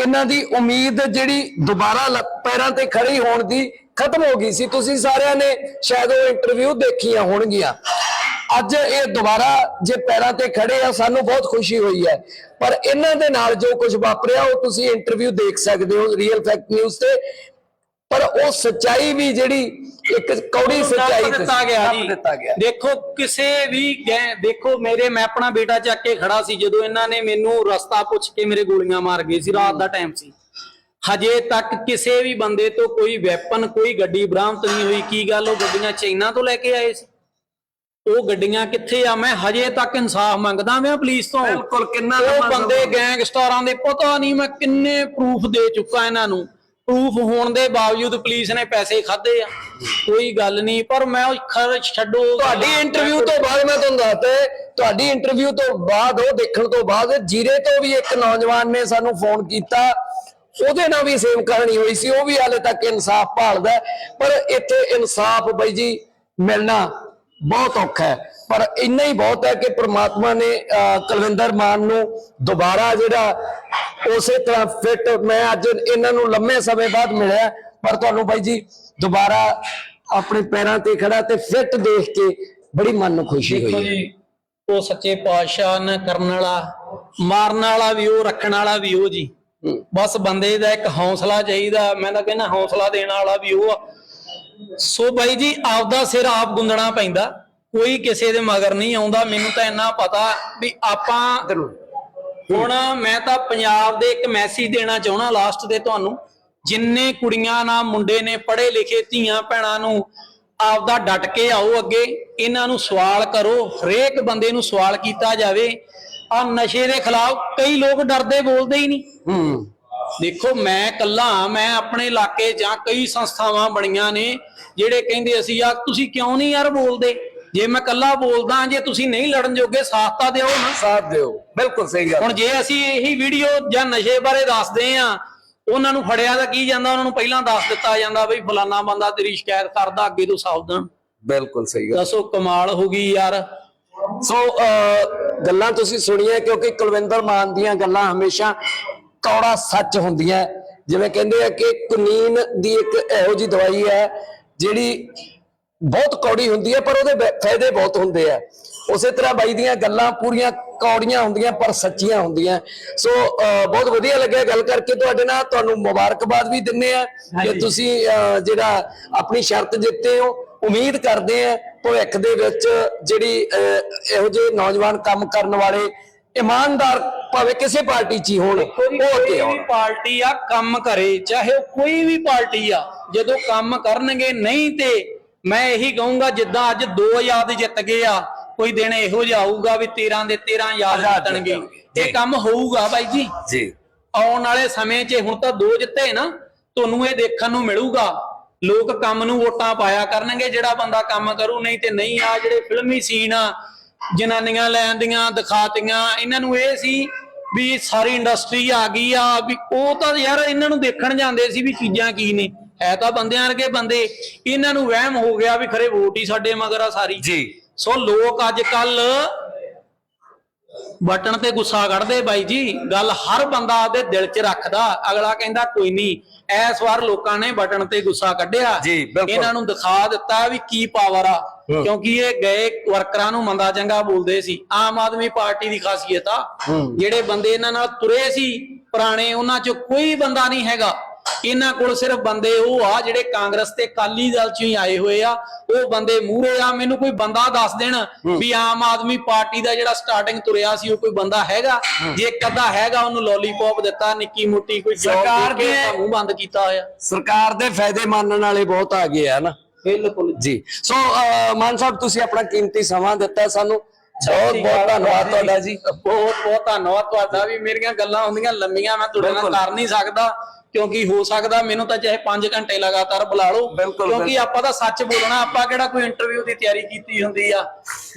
ਇਹਨਾਂ ਦੀ ਉਮੀਦ ਜਿਹੜੀ ਦੁਬਾਰਾ ਪੈਰਾਂ ਤੇ ਖੜੀ ਹੋਣ ਦੀ ਖਤਮ ਹੋ ਗਈ ਸੀ। ਤੁਸੀਂ ਸਾਰਿਆਂ ਨੇ ਸ਼ਾਇਦ ਉਹ ਇੰਟਰਵਿਊ ਦੇਖੀਆਂ ਹੋਣਗੀਆਂ। ਅੱਜ ਇਹ ਦੁਬਾਰਾ ਜੇ ਪੈਰਾਂ ਤੇ ਖੜੇ ਆ, ਸਾਨੂੰ ਬਹੁਤ ਖੁਸ਼ੀ ਹੋਈ ਹੈ। ਪਰ ਇਹਨਾਂ ਦੇ ਨਾਲ ਜੋ ਕੁਝ ਵਾਪਰਿਆ, ਉਹ ਤੁਸੀਂ ਇੰਟਰਵਿਊ ਦੇਖ ਸਕਦੇ ਹੋ ਰੀਅਲ ਫੈਕਟ ਨਿਊਜ਼ ਤੇ। ਪਰ ਉਹ ਸੱਚਾਈ ਵੀ ਜਿਹੜੀ ਇੱਕ ਕੌੜੀ ਸੱਚਾਈ ਦਿੱਤਾ ਗਿਆ ਜੀ। ਦਿੱਤਾ ਗਿਆ। ਦੇਖੋ ਕਿਸੇ ਵੀ ਦੇਖੋ ਮੇਰੇ ਮੈਂ ਆਪਣਾ ਬੇਟਾ ਚੱਕ ਕੇ ਖੜਾ ਸੀ ਜਦੋਂ ਇਹਨਾਂ ਨੇ ਮੈਨੂੰ ਰਸਤਾ ਪੁੱਛ ਕੇ ਮੇਰੇ ਗੋਲੀਆਂ ਮਾਰ ਗਏ ਸੀ ਰਾਤ ਦਾ ਟਾਈਮ ਸੀ। ਹਜੇ ਤੱਕ ਕਿਸੇ ਵੀ ਬੰਦੇ ਤੋਂ ਕੋਈ ਵੈਪਨ ਕੋਈ ਗੱਡੀ ਬਰਾਮਦ ਨਹੀਂ ਹੋਈ। ਕੀ ਗੱਲ? ਉਹ ਗੱਡੀਆਂ ਚਾਈਨਾ ਤੋਂ ਲੈ ਕੇ ਆਏ ਸੀ। ਉਹ ਗੱਡੀਆਂ ਕਿੱਥੇ ਆ? ਮੈਂ ਹਜੇ ਤੱਕ ਇਨਸਾਫ ਮੰਗਦਾ ਮੈਂ ਪੁਲਿਸ ਤੋਂ। ਬਿਲਕੁਲ, ਕਿੰਨਾ ਉਹ ਬੰਦੇ। ਗੈਂਗਸਟਰਾਂ ਦੇ ਪਤਾ ਨਹੀਂ ਮੈਂ ਕਿੰਨੇ ਪ੍ਰੂਫ ਦੇ ਚੁੱਕਾ ਇਹਨਾਂ ਨੂੰ। ਪ੍ਰੂਫ ਹੋਣ ਦੇ ਬਾਵਜੂਦ ਪੁਲਿਸ ਨੇ ਪੈਸੇ ਖਾਦੇ ਆ। ਕੋਈ ਗੱਲ ਨਹੀਂ, ਪਰ ਮੈਂ ਉਹ ਖਰ ਛੱਡੋ। ਤੁਹਾਡੀ ਇੰਟਰਵਿਊ ਤੋਂ ਬਾਅਦ ਮੈਂ ਤੁਹਾਨੂੰ ਦੱਸਦਾ, ਤੁਹਾਡੀ ਇੰਟਰਵਿਊ ਤੋਂ ਬਾਅਦ, ਉਹ ਦੇਖਣ ਤੋਂ ਬਾਅਦ ਜੀਰੇ ਤੋਂ ਵੀ ਇੱਕ ਨੌਜਵਾਨ ਨੇ ਸਾਨੂੰ ਫੋਨ ਕੀਤਾ, ਉਹਦੇ ਨਾਲ ਵੀ ਸੇਮ ਕਹਾਣੀ ਹੋਈ ਸੀ, ਉਹ ਵੀ ਹਾਲੇ ਤੱਕ ਇਨਸਾਫ ਭਾਲਦਾ ਪਰ ਇੱਥੇ ਇਨਸਾਫ ਬਈ ਜੀ ਮਿਲਣਾ ਬਹੁਤ ਔਖਾ ਹੈ। ਪਰ ਇੰਨਾ ਹੀ ਬਹੁਤ ਹੈ ਕਿ ਪ੍ਰਮਾਤਮਾ ਨੇ ਕੁਲਵਿੰਦਰ ਮਾਨ ਨੂੰ ਦੁਬਾਰਾ ਜਿਹੜਾ ਉਸੇ ਤਰ੍ਹਾਂ ਫਿੱਟ ਮੈਂ ਅੱਜ ਇਹਨਾਂ ਨੂੰ ਲੰਮੇ ਸਮੇਂ ਬਾਅਦ ਮਿਲਿਆ। ਪਰ ਤੁਹਾਨੂੰ ਬਾਈ ਜੀ ਦੁਬਾਰਾ ਆਪਣੇ ਪੈਰਾਂ ਤੇ ਖੜਾ ਤੇ ਫਿੱਟ ਦੇਖ ਕੇ ਬੜੀ ਮਨ ਨੂੰ ਖੁਸ਼ੀ ਦੇਖੋ ਹੋਈ ਹੈ। ਜੀ ਉਹ ਸੱਚੇ ਪਾਤਸ਼ਾਹ ਨੇ ਕਰਨ ਵਾਲਾ ਮਾਰਨ ਵਾਲਾ ਵੀ ਉਹ ਰੱਖਣ ਵਾਲਾ ਵੀ ਉਹ ਜੀ। ਬਸ ਬੰਦੇ ਦਾ ਇੱਕ ਹੌਸਲਾ ਚਾਹੀਦਾ। ਮੈਂ ਤਾਂ ਕਹਿੰਦਾ ਹੌਸਲਾ ਦੇਣ ਵਾਲਾ ਵੀ ਉਹ ਆ। ਸੋ ਬਾਈ ਜੀ ਆਪਦਾ ਸਿਰ ਆਪ ਗੁੰਦਣਾ ਪੈਂਦਾ। ਕੋਈ ਕਿਸੇ ਦੇ ਮਗਰ ਨਹੀਂ ਆਉਂਦਾ। ਮੈਨੂੰ ਤਾਂ ਇੰਨਾ ਪਤਾ ਵੀ ਆਪਾਂ ਹੁਣ ਮੈਂ ਤਾਂ ਪੰਜਾਬ ਦੇ ਇੱਕ ਮੈਸੇਜ ਦੇਣਾ ਚਾਹਣਾ ਲਾਸਟ ਤੇ ਤੁਹਾਨੂੰ। ਜਿੰਨੇ ਕੁੜੀਆਂ ਨਾ ਮੁੰਡੇ ਨੇ ਪੜ੍ਹੇ ਲਿਖੇ ਧੀਆਂ ਭੈਣਾਂ ਨੂੰ ਆਪਦਾ ਡਟ ਕੇ ਆਓ ਅੱਗੇ। ਇਹਨਾਂ ਨੂੰ ਸਵਾਲ ਕਰੋ। ਹਰੇਕ ਬੰਦੇ ਨੂੰ ਸਵਾਲ ਕੀਤਾ ਜਾਵੇ। ਆ ਨਸ਼ੇ ਦੇ ਖਿਲਾਫ ਕਈ ਲੋਕ ਡਰਦੇ ਬੋਲਦੇ ਹੀ ਨਹੀਂ। ਹੂੰ। ਦੇਖੋ ਮੈਂ ਕੱਲਾ ਮੈਂ ਆਪਣੇ ਇਲਾਕੇ ਜਾਂ ਕਈ ਸੰਸਥਾਵਾਂ ਬਣੀਆਂ ਨੇ। ਜਿਹੜੇ ਕਹਿੰਦੇ ਅਸੀਂ ਆ ਤੁਸੀਂ ਕਿਉਂ ਨਹੀਂ ਯਾਰ ਬੋਲਦੇ? ਜੇ ਮੈਂ ਕੱਲਾ ਬੋਲਦਾ ਜੇ ਤੁਸੀਂ ਨਹੀਂ ਲੜਨ ਜੋਗੇ ਸਾਥ ਤਾਂ ਦਿਓ ਨਾ। ਸਾਥ ਦਿਓ। ਬਿਲਕੁਲ ਸਹੀ ਗੱਲ। ਹੁਣ ਜੇ ਅਸੀਂ ਇਹੀ ਵੀਡੀਓ ਜਾਂ ਨਸ਼ੇ ਬਾਰੇ ਦੱਸਦੇ ਆ ਉਹਨਾਂ ਨੂੰ ਫੜਿਆ ਤਾਂ ਕੀ ਜਾਂਦਾ? ਉਹਨਾਂ ਨੂੰ ਪਹਿਲਾਂ ਦੱਸ ਦਿੱਤਾ ਜਾਂਦਾ ਬਈ ਫਲਾਨਾ ਬੰਦਾ ਤੇਰੀ ਸ਼ਿਕਾਇਤ ਕਰਦਾ ਅੱਗੇ ਤੋਂ ਸਾਵਧਾਨ। ਬਿਲਕੁਲ ਸਹੀ ਗੱਲ। ਦੱਸੋ ਕਮਾਲ ਹੋ ਗਈ ਯਾਰ। ਸੋ ਅਹ, ਗੱਲਾਂ ਤੁਸੀਂ ਸੁਣੀਆਂ ਕਿਉਂਕਿ ਕੁਲਵਿੰਦਰ ਮਾਨ ਦੀਆਂ ਗੱਲਾਂ ਹਮੇਸ਼ਾ ਕੌੜਾ ਸੱਚ ਹੁੰਦੀਆਂ। ਜਿਵੇਂ ਕਹਿੰਦੇ ਆ ਕਿ ਕੁਨੀਨ ਦੀ ਇੱਕ ਇਹੋ ਜੀ ਦਵਾਈ ਹੈ ਜਿਹੜੀ ਬਹੁਤ ਕੌੜੀ ਹੁੰਦੀ ਹੈ ਪਰ ਉਹਦੇ ਫਾਇਦੇ ਬਹੁਤ ਹੁੰਦੇ ਆ। ਉਸੇ ਤਰ੍ਹਾਂ ਬਾਈ ਦੀਆਂ ਗੱਲਾਂ ਪੂਰੀਆਂ ਕੌੜੀਆਂ ਹੁੰਦੀਆਂ ਪਰ ਸੱਚੀਆਂ ਹੁੰਦੀਆਂ। ਸੋ ਬਹੁਤ ਵਧੀਆ ਲੱਗਿਆ ਗੱਲ ਕਰਕੇ। ਤੁਹਾਡੇ ਨਾਲ ਤੁਹਾਨੂੰ ਮੁਬਾਰਕਬਾਦ ਵੀ ਦਿੰਨੇ ਆ। ਕਿ। ਤੁਸੀਂ ਜਿਹੜਾ ਆਪਣੀ ਸ਼ਰਤ ਜਿੱਤੇ ਹੋ ਉਮੀਦ ਕਰਦੇ ਆ ਭਵਿੱਖ ਦੇ ਵਿੱਚ ਜਿਹੜੀ ਇਹੋ ਜਿਹੇ ਨੌਜਵਾਨ ਕੰਮ ਕਰਨ ਵਾਲੇ ਇਮਾਨਦਾਰ ਭਾਵੇਂ ਕਿਸੇ ਪਾਰਟੀ 'ਚ ਹੀ ਹੋਣ ਕੋਈ ਉਹ ਅੱਗੇ ਵੀ ਆਉਣ। ਪਾਰਟੀ ਆ ਕੰਮ ਕਰੇ ਚਾਹੇ ਉਹ ਕੋਈ ਵੀ ਪਾਰਟੀ ਆ ਜਦੋਂ ਕੰਮ ਕਰਨਗੇ ਨਹੀਂ ਤੇ ਮੈਂ ਇਹੀ ਕਹੂੰਗਾ ਜਿੱਦਾਂ ਅੱਜ 2000 ਜਿੱਤ ਗਏ ਆ ਕੋਈ ਦਿਨ ਇਹੋ ਜਿਹਾ ਆਊਗਾ ਵੀ 13 ਦੇ 13 ਯਾਦ ਆਜ਼ਾਦ ਜਿੱਤਣਗੇ। ਜਿੱਤਣਗੇ। ਇਹ ਕੰਮ ਹੋਊਗਾ ਬਾਈ ਜੀ। ਜੀ। ਆਉਣ ਵਾਲੇ ਸਮੇਂ 'ਚ ਹੁਣ ਤਾਂ ਦੋ ਜਿੱਤੇ ਨਾ ਤੁਹਾਨੂੰ ਇਹ ਦੇਖਣ ਨੂੰ ਮਿਲੂਗਾ। ਲੋਕ ਕੰਮ ਨੂੰ ਵੋਟਾਂ ਪਾਇਆ ਕਰਨਗੇ ਜਿਹੜਾ ਬੰਦਾ ਕੰਮ ਕਰੂ ਨਹੀਂ ਤੇ ਨਹੀਂ ਆ ਜਿਹੜੇ ਫਿਲਮੀ ਸੀਨ ਆ ਜਨਾਨੀਆਂ ਲੈਣ ਦੀਆਂ ਦਿਖਾਤੀਆਂ ਇਹਨਾਂ ਨੂੰ ਇਹ ਸੀ ਵੀ ਸਾਰੀ ਇੰਡਸਟਰੀ ਆ ਗਈ ਆ ਵੀ ਉਹ ਤਾਂ ਯਾਰ ਇਹਨਾਂ ਨੂੰ ਦੇਖਣ ਜਾਂਦੇ ਸੀ ਵੀ ਚੀਜ਼ਾਂ ਕੀ ਨੇ। ਹੈ ਤਾਂ ਬੰਦਿਆਂ ਵਰਗੇ ਬੰਦੇ। ਇਹਨਾਂ ਨੂੰ ਵਹਿਮ ਹੋ ਗਿਆ ਵੀ ਖਰੇ ਵੋਟ ਹੀ ਸਾਡੇ ਮਗਰ ਆ ਸਾਰੀ। ਜੀ। ਸੋ ਲੋਕ ਅੱਜ ਕੱਲ ਬਟਨ ਤੇ ਗੁੱਸਾ ਕੱਢਦੇ ਬਾਈ ਜੀ ਗੱਲ ਹਰ ਬੰਦਾ ਆਪਦੇ ਦਿਲ 'ਚ ਰੱਖਦਾ ਅਗਲਾ ਕਹਿੰਦਾ ਕੋਈ ਨਹੀਂ ਐਸ ਵਾਰ ਲੋਕਾਂ ਨੇ ਬਟਨ ਤੇ ਗੁੱਸਾ ਕੱਢਿਆ। ਇਹਨਾਂ ਨੂੰ ਦਿਖਾ ਦਿੱਤਾ ਵੀ ਕੀ ਪਾਵਰ ਆ। ਕਿਉਂਕਿ ਇਹ ਗਏ ਵਰਕਰਾਂ ਨੂੰ ਮੰਦਾ ਚੰਗਾ ਬੋਲਦੇ ਸੀ ਆਮ ਆਦਮੀ ਪਾਰਟੀ ਦੀ ਖਾਸੀਅਤ ਆ। ਜਿਹੜੇ ਬੰਦੇ ਇਹਨਾਂ ਨਾਲ ਤੁਰੇ ਸੀ ਪੁਰਾਣੇ ਉਹਨਾਂ 'ਚ ਕੋਈ ਬੰਦਾ ਨਹੀਂ ਹੈਗਾ ਇਹਨਾਂ ਕੋਲ ਸਿਰਫ ਬੰਦੇ ਉਹ ਆ ਜਿਹੜੇ ਕਾਂਗਰਸ ਤੇ ਕਾਲੀ ਦਲ 'ਚ ਹੀ ਆਏ ਹੋਏ ਆ ਉਹ ਬੰਦੇ ਮੂਹਰੇ ਆ ਮੈਨੂੰ ਕੋਈ ਬੰਦਾ ਦੱਸ ਦੇਣ ਵੀ ਆਮ ਆਦਮੀ ਪਾਰਟੀ ਦਾ ਜਿਹੜਾ ਸਟਾਰਟਿੰਗ ਤੁਰਿਆ ਸੀ ਉਹ ਕੋਈ ਬੰਦਾ ਹੈਗਾ? ਜੇ ਅੱਧਾ ਹੈਗਾ ਉਹਨੂੰ ਲੋਲੀਪੌਪ ਦਿੱਤਾ ਨਿੱਕੀ ਮੁੱਟੀ ਕੋਈ ਜੌਬ ਸਰਕਾਰ ਦੇ ਕੇ ਮੂੰਹ ਬੰਦ ਕੀਤਾ ਹੋਇਆ। ਸਰਕਾਰ ਦੇ ਫਾਇਦੇ ਮੰਨਣ ਵਾਲੇ ਬਹੁਤ ਆ ਗਏ ਆ ਨਾ। ਬਿਲਕੁਲ। ਜੀ। ਸੋ ਮਾਨ ਸਾਹਿਬ ਤੁਸੀਂ ਆਪਣਾ ਕੀਮਤੀ ਸਮਾਂ ਦਿੱਤਾ ਸਾਨੂੰ। ਬਹੁਤ ਬਹੁਤ ਧੰਨਵਾਦ ਤੁਹਾਡਾ ਜੀ। ਬਹੁਤ ਬਹੁਤ ਧੰਨਵਾਦ। ਤੁਹਾਡਾ ਵੀ ਮੇਰੀਆਂ ਗੱਲਾਂ ਹੁੰਦੀਆਂ ਲੰਮੀਆਂ ਮੈਂ ਤੁਹਾਡੇ ਨਾਲ। ਕਰ ਨਹੀਂ ਸਕਦਾ। ਕਿਉਂਕਿ ਹੋ ਸਕਦਾ ਮੈਨੂੰ ਤਾਂ ਚਾਹੇ 5 ਘੰਟੇ ਲਗਾਤਾਰ ਬੁਲਾ ਲਓ। ਬਿਲਕੁਲ, ਕਿਉਂਕਿ ਬਿਲਕੁਲ। ਆਪਾਂ ਤਾਂ ਸੱਚ ਬੋਲਣਾ ਆਪਾਂ ਕਿਹੜਾ ਕੋਈ ਇੰਟਰਵਿਊ ਦੀ ਤਿਆਰੀ ਕੀਤੀ ਹੁੰਦੀ ਆ?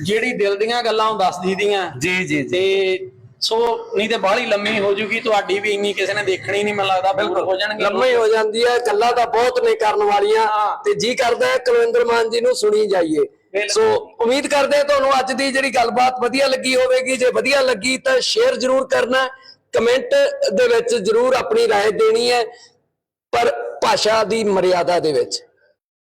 ਜਿਹੜੀ ਦਿਲ ਦੀਆਂ ਗੱਲਾਂ ਉਹ ਦੱਸ ਦੀਦੀਆਂ ਜੀ ਜੀ ਜੀ। ਤੇ ਸੋ ਨਹੀਂ ਤੇ ਬਾਹਲੀ ਲੰਮੀ ਹੋ ਜੂਗੀ ਤੁਹਾਡੀ ਵੀ ਇੰਨੀ ਕਿਸੇ ਨੇ ਦੇਖਣੀ ਨਹੀਂ ਮੈਨੂੰ ਲੱਗਦਾ ਬਿਲਕੁਲ। ਹੋ ਜਾਣਗੇ ਲੰਮੀ ਹੋ ਜਾਂਦੀ ਹੈ ਗੱਲਾਂ ਤਾਂ ਬਹੁਤ ਨੇ ਕਰਨ ਵਾਲੀਆਂ। ਹਾਂ। ਤੇ ਜੀ ਕਰਦਾ ਹੈ ਕੁਲਵਿੰਦਰ ਮਾਨ ਜੀ ਨੂੰ ਸੁਣੀ ਜਾਈਏ। ਬਿਲਕੁਲ। ਸੋ ਉਮੀਦ ਕਰਦੇ ਹਾਂ ਤੁਹਾਨੂੰ ਅੱਜ ਦੀ ਜਿਹੜੀ ਗੱਲਬਾਤ ਵਧੀਆ ਲੱਗੀ ਹੋਵੇਗੀ। ਜੇ ਵਧੀਆ ਲੱਗੀ ਤਾਂ ਸ਼ੇਅਰ ਜ਼ਰੂਰ ਕਰਨਾ। ਕਮੈਂਟ ਦੇ ਵਿੱਚ ਜ਼ਰੂਰ ਆਪਣੀ رائے ਦੇਣੀ ਹੈ ਪਰ ਭਾਸ਼ਾ ਦੀ ਮਰਿਆਦਾ ਦੇ ਵਿੱਚ